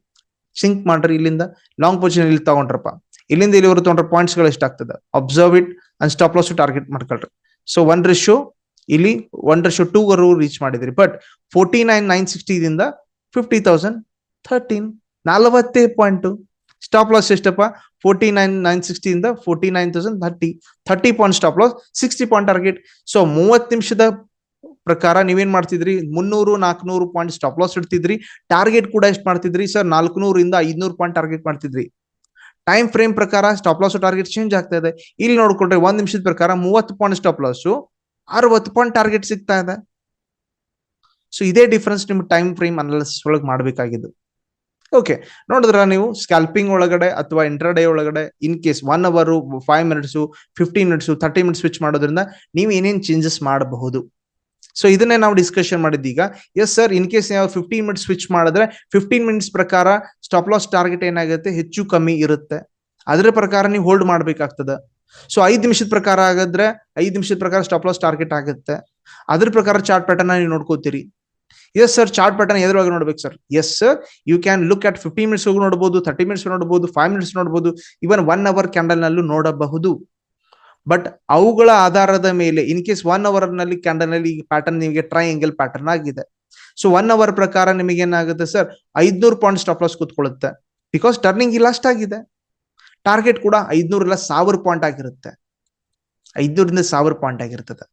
Speaker 1: ಸಿಂಕ್ ಮಾಡ್ರಿ ಇಲ್ಲಿಂದ. ಲಾಂಗ್ ಪೊಸಿಷನ್ ಇಲ್ಲಿ ತಗೊಂಡ್ರಪ್ಪ. ಇಲ್ಲಿಂದ ಇಲ್ಲಿವರೆಗೂ ತಗೊಂಡ್ರೆ ಪಾಯಿಂಟ್ಸ್ಗಳು ಎಷ್ಟಾಗ್ತದೆ? Observe it and stop loss target ಮಾಡ್ಕೊಳ್ರಿ. ಸೊ ಒನ್ ರಿಶೋ ಇಲ್ಲಿ ಒನ್ ರಿಶೋ ಟೂ ವರೆಗೂ ರೀಚ್ ಮಾಡಿದ್ರಿ ಬಟ್ ಫೋರ್ಟಿ ನೈನ್ ನೈನ್ ಸಿಕ್ಸ್ಟಿದಿಂದ ಫಿಫ್ಟಿ ತೌಸಂಡ್ ಥರ್ಟೀನ್ ನಲವತ್ತೇ ಪಾಯಿಂಟ್ ಸ್ಟಾಪ್ ಲಾಸ್ ಎಷ್ಟಪ್ಪ forty nine nine ಸಿಕ್ಸ್ಟಿಯಿಂದ forty nine thousand thirty thirty point stop loss sixty point target so ಮೂವತ್ತು ನಿಮಿಷದ ಪ್ರಕಾರ ನೀವೇನ್ ಮಾಡ್ತಿದ್ರಿ? ಮುನ್ನೂರು, ನಾಲ್ಕುನೂರು ಪಾಯಿಂಟ್ ಸ್ಟಾಪ್ ಲಾಸ್ ಇಡ್ತಿದ್ರಿ. ಟಾರ್ಗೆಟ್ ಕೂಡ ಎಷ್ಟು ಮಾಡ್ತಿದ್ರಿ ಸರ್ ನಾಲ್ಕುನೂರಿಂದ ಐದ್ನೂರು ಪಾಯಿಂಟ್ ಟಾರ್ಗೆಟ್ ಮಾಡ್ತಿದ್ರಿ. ಟೈಮ್ ಫ್ರೇಮ್ ಪ್ರಕಾರ ಸ್ಟಾಪ್ ಲಾಸ್ ಟಾರ್ಗೆಟ್ ಚೇಂಜ್ ಆಗ್ತಾ ಇದೆ. ಇಲ್ಲಿ ನೋಡ್ಕೊಂಡ್ರೆ ಒಂದ್ ನಿಮಿಷದ ಪ್ರಕಾರ ಮೂವತ್ತು ಪಾಯಿಂಟ್ ಸ್ಟಾಪ್ ಲಾಸ್ ಅರವತ್ತು ಪಾಯಿಂಟ್ ಟಾರ್ಗೆಟ್ ಸಿಗ್ತಾ ಇದೆ. ಸೊ ಇದೇ ಡಿಫ್ರೆನ್ಸ್ ನಿಮ್ಗೆ ಟೈಮ್ ಫ್ರೇಮ್ ಅನಾಲಿಸಿಸ್ ಒಳಗೆ ಮಾಡಬೇಕಾಗಿದ್ದು. ಓಕೆ ನೋಡಿದ್ರ ನೀವು ಸ್ಕ್ಯಾಲ್ಪಿಂಗ್ ಒಳಗಡೆ ಅಥವಾ ಇಂಟ್ರಾಡೇ ಒಳಗಡೆ in case one hour five minutes fifteen minutes thirty minutes switch ಮಾಡೋದ್ರಿಂದ ನೀವು ಏನೇನು ಚೇಂಜಸ್ ಮಾಡಬಹುದು. ಸೊ ಇದನ್ನೇ ನಾವು ಡಿಸ್ಕಷನ್ ಮಾಡಿದ್ದೀಗ. ಎಸ್ ಸರ್ ಇನ್ ಕೇಸ್ ನಾವು ಫಿಫ್ಟೀನ್ ಮಿನಿಟ್ಸ್ ಸ್ವಿಚ್ ಮಾಡಿದ್ರೆ ಫಿಫ್ಟೀನ್ ಮಿನಿಟ್ಸ್ ಪ್ರಕಾರ ಸ್ಟಾಪ್ ಲಾಸ್ ಟಾರ್ಗೆಟ್ ಏನಾಗುತ್ತೆ? ಹೆಚ್ಚು ಕಮ್ಮಿ ಇರುತ್ತೆ. ಅದರ ಪ್ರಕಾರ ನೀವು ಹೋಲ್ಡ್ ಮಾಡಬೇಕಾಗ್ತದೆ. ಸೊ ಐದು ನಿಮಿಷದ ಪ್ರಕಾರ ಆಗಿದ್ರೆ ಐದು ನಿಮಿಷದ ಪ್ರಕಾರ ಸ್ಟಾಪ್ ಲಾಸ್ ಟಾರ್ಗೆಟ್ ಆಗುತ್ತೆ. ಅದ್ರ ಪ್ರಕಾರ ಚಾರ್ಟ್ ಪ್ಯಾಟರ್ನ್ ನೀವು ನೋಡ್ಕೋತೀರಿ. ಎಸ್ ಸರ್ ಚಾರ್ಟ್ ಪ್ಯಾಟರ್ನ್ ಎದುರಾಗಿ ನೋಡ್ಬೇಕು sir yes sir you can look at fifteen minutes ನೋಡಬಹುದು ತರ್ಟಿ ಮಿನಿಟ್ಸ್ ನೋಡಬಹುದು ಫೈವ್ ಮಿನಿಟ್ಸ್ ನೋಡಬಹುದು ಇವನ್ ಒನ್ ಅವರ್ ಕ್ಯಾಂಡಲ್ ನಲ್ಲೂ ನೋಡಬಹುದು. ಬಟ್ ಅವುಗಳ ಆಧಾರದ ಮೇಲೆ ಇನ್ ಕೇಸ್ ಒನ್ ಅವರ್ನಲ್ಲಿ ಕ್ಯಾಂಡಲ್ನಲ್ಲಿ ಪ್ಯಾಟರ್ನ್ ನಿಮಗೆ ಟ್ರೈಂಗಲ್ ಪ್ಯಾಟರ್ನ್ ಆಗಿದೆ. ಸೊ ಒನ್ ಅವರ್ ಪ್ರಕಾರ ನಿಮಗೆ ಏನಾಗುತ್ತೆ ಸರ್ ಐದ್ನೂರು ಪಾಯಿಂಟ್ ಸ್ಟಾಪ್ ಲಾಸ್ ಕೂತ್ಕೊಳ್ಳುತ್ತೆ. ಬಿಕಾಸ್ ಟರ್ನಿಂಗ್ ಇಲ್ಲ ಅಷ್ಟಾಗಿದೆ ಟಾರ್ಗೆಟ್ ಕೂಡ ಐದ್ನೂರಲ್ಲ ಸಾವಿರ ಪಾಯಿಂಟ್ ಆಗಿರುತ್ತೆ. ಐದ್ನೂರಿಂದ ಸಾವಿರ ಪಾಯಿಂಟ್ ಆಗಿರ್ತದೆ.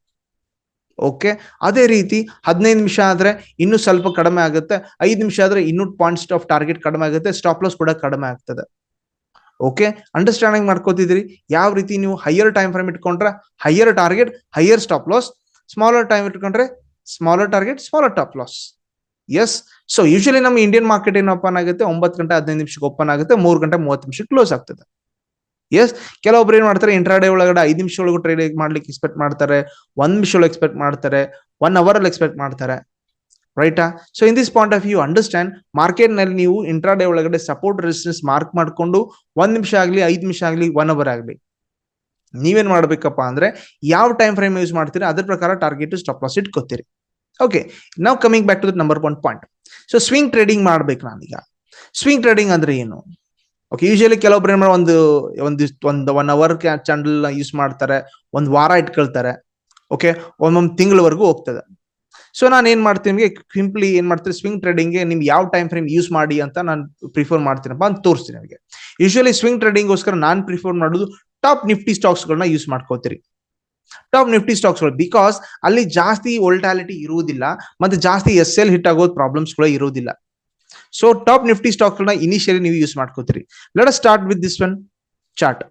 Speaker 1: ಓಕೆ ಅದೇ ರೀತಿ ಹದಿನೈದು ನಿಮಿಷ ಆದ್ರೆ ಇನ್ನೂ ಸ್ವಲ್ಪ ಕಡಿಮೆ ಆಗುತ್ತೆ. ಐದು ನಿಮಿಷ ಆದ್ರೆ ಇನ್ನೂ ಪಾಯಿಂಟ್ಸ್ ಆಫ್ ಟಾರ್ಗೆಟ್ ಕಡಿಮೆ ಆಗುತ್ತೆ. ಸ್ಟಾಪ್ ಲಾಸ್ ಕೂಡ ಕಡಿಮೆ ಆಗ್ತದೆ. ಓಕೆ ಅಂಡರ್ಸ್ಟ್ಯಾಂಡಿಂಗ್ ಮಾಡ್ಕೋತಿದ್ರಿ ಯಾವ ರೀತಿ ನೀವು ಹೈಯರ್ ಟೈಮ್ ಫ್ರೇಮ್ ಇಟ್ಕೊಂಡ್ರೆ higher target higher stop loss smaller time ಇಟ್ಕೊಂಡ್ರೆ smaller target smaller stop loss yes so usually ನಮ್ಮ ಇಂಡಿಯನ್ ಮಾರ್ಕೆಟ್ ಏನು ಓಪನ್ ಆಗುತ್ತೆ? ಒಂಬತ್ತು ಗಂಟೆ ಹದಿನೈದು ನಿಮಿಷಕ್ಕೆ ಓಪನ್ ಆಗುತ್ತೆ. ಮೂರು ಗಂಟೆ ಮೂವತ್ತು ನಿಮಿಷಕ್ಕೆ ಕ್ಲೋಸ್ ಆಗ್ತದೆ. ಎಸ್ ಕೆಲವೊಬ್ರು ಏನ್ ಮಾಡ್ತಾರೆ ಇಂಟ್ರಾಡೇ ಒಳಗಡೆ ಐದು ನಿಮಿಷ ಒಳಗೆ ಟ್ರೇಡ್ ಮಾಡ್ಲಿಕ್ಕೆ ಎಕ್ಸ್ಪೆಕ್ಟ್ ಮಾಡ್ತಾರೆ, ಒಂದ್ ನಿಮಿಷ ಒಳಗೆ ಎಕ್ಸ್ಪೆಕ್ಟ್ ಮಾಡ್ತಾರೆ ಒನ್ ಅವರ್ ಅಲ್ಲಿ ಎಕ್ಸ್ಪೆಕ್ಟ್ ಮಾಡ್ತಾರೆ ರೈಟಾ so in this point of you understand ಮಾರ್ಕೆಟ್ನಲ್ಲಿ ನೀವು ಇಂಟ್ರಾಡೇ ಒಳಗಡೆ ಸಪೋರ್ಟ್ ರೆಸಿಸ್ಟೆನ್ಸ್ ಮಾರ್ಕ್ ಮಾಡ್ಕೊಂಡು, ಒಂದ್ ನಿಮಿಷ ಆಗಲಿ, ಐದು ನಿಮಿಷ ಆಗಲಿ ಒನ್ ಅವರ್ ಆಗಲಿ, ನೀವೇನ್ ಮಾಡ್ಬೇಕಪ್ಪ ಅಂದ್ರೆ, ಯಾವ ಟೈಮ್ ಫ್ರೇಮ್ ಯೂಸ್ ಮಾಡ್ತೀರಿ, ಅದ್ರ ಪ್ರಕಾರ ಟಾರ್ಗೆಟ್ ಸ್ಟಾಪ್ ಲಾಸ್ ಇಟ್ಕೋತೀರಿ. ಓಕೆ ನಾವು coming back to the number one point so swing trading ಮಾಡ್ಬೇಕು ನಾನೀಗ. ಸ್ವಿಂಗ್ ಟ್ರೇಡಿಂಗ್ ಅಂದ್ರೆ ಏನು? ಓಕೆ ಯೂಶಲಿ ಕೆಲವೊಬ್ರು ಏನ್ ಒಂದು ಒಂದಿಷ್ಟು ಒಂದು ಒನ್ ಅವರ್ ಚಾನಲ್ ಯೂಸ್ ಮಾಡ್ತಾರೆ, ಒಂದ್ ವಾರ ಇಟ್ಕೊಳ್ತಾರೆ ಓಕೆ ಒಂದೊಂದು ತಿಂಗಳವರೆಗೂ ಹೋಗ್ತದೆ. ಸೊ ನಾನು ಏನ್ ಮಾಡ್ತೀನಿ, ನಿಮಗೆ ಸಿಂಪ್ಲಿ ಏನ್ ಮಾಡ್ತೀನಿ ಸ್ವಿಂಗ್ ಟ್ರೇಡಿಂಗ್ಗೆ ನಿಮ್ ಯಾವ ಟೈಮ್ ಫ್ರೇಮ್ ಯೂಸ್ ಮಾಡಿ ಅಂತ ನಾನು ಪ್ರಿಫರ್ ಮಾಡ್ತೀನಪ್ಪ ಅಂತ ತೋರಿಸ್ತೀನಿ ನಿಮಗೆ. ಯೂಶಲಿ ಸ್ವಿಂಗ್ ಟ್ರೇಡಿಂಗ್ಗೋಸ್ಕರ ನಾನು ಪ್ರಿಫರ್ ಮಾಡೋದು ಟಾಪ್ ನಿಫ್ಟಿ ಸ್ಟಾಕ್ಸ್ ಗಳನ್ನ ಯೂಸ್ ಮಾಡ್ಕೋತೀರಿ. ಟಾಪ್ ನಿಫ್ಟಿ ಸ್ಟಾಕ್ಸ್ಗಳು ಬಿಕಾಸ್ ಅಲ್ಲಿ ಜಾಸ್ತಿ ವೋಲ್ಟಾಲಿಟಿ ಇರುವುದಿಲ್ಲ, ಮತ್ತೆ ಜಾಸ್ತಿ ಎಸ್ ಎಲ್ ಹಿಟ್ ಆಗೋದು ಪ್ರಾಬ್ಲಮ್ಸ್ ಕೂಡ ಇರುವುದಿಲ್ಲ. So top Nifty stock initially ನೀವು ಯೂಸ್ ಮಾಡ್ಕೋತೀರಿ. Let start with this one chart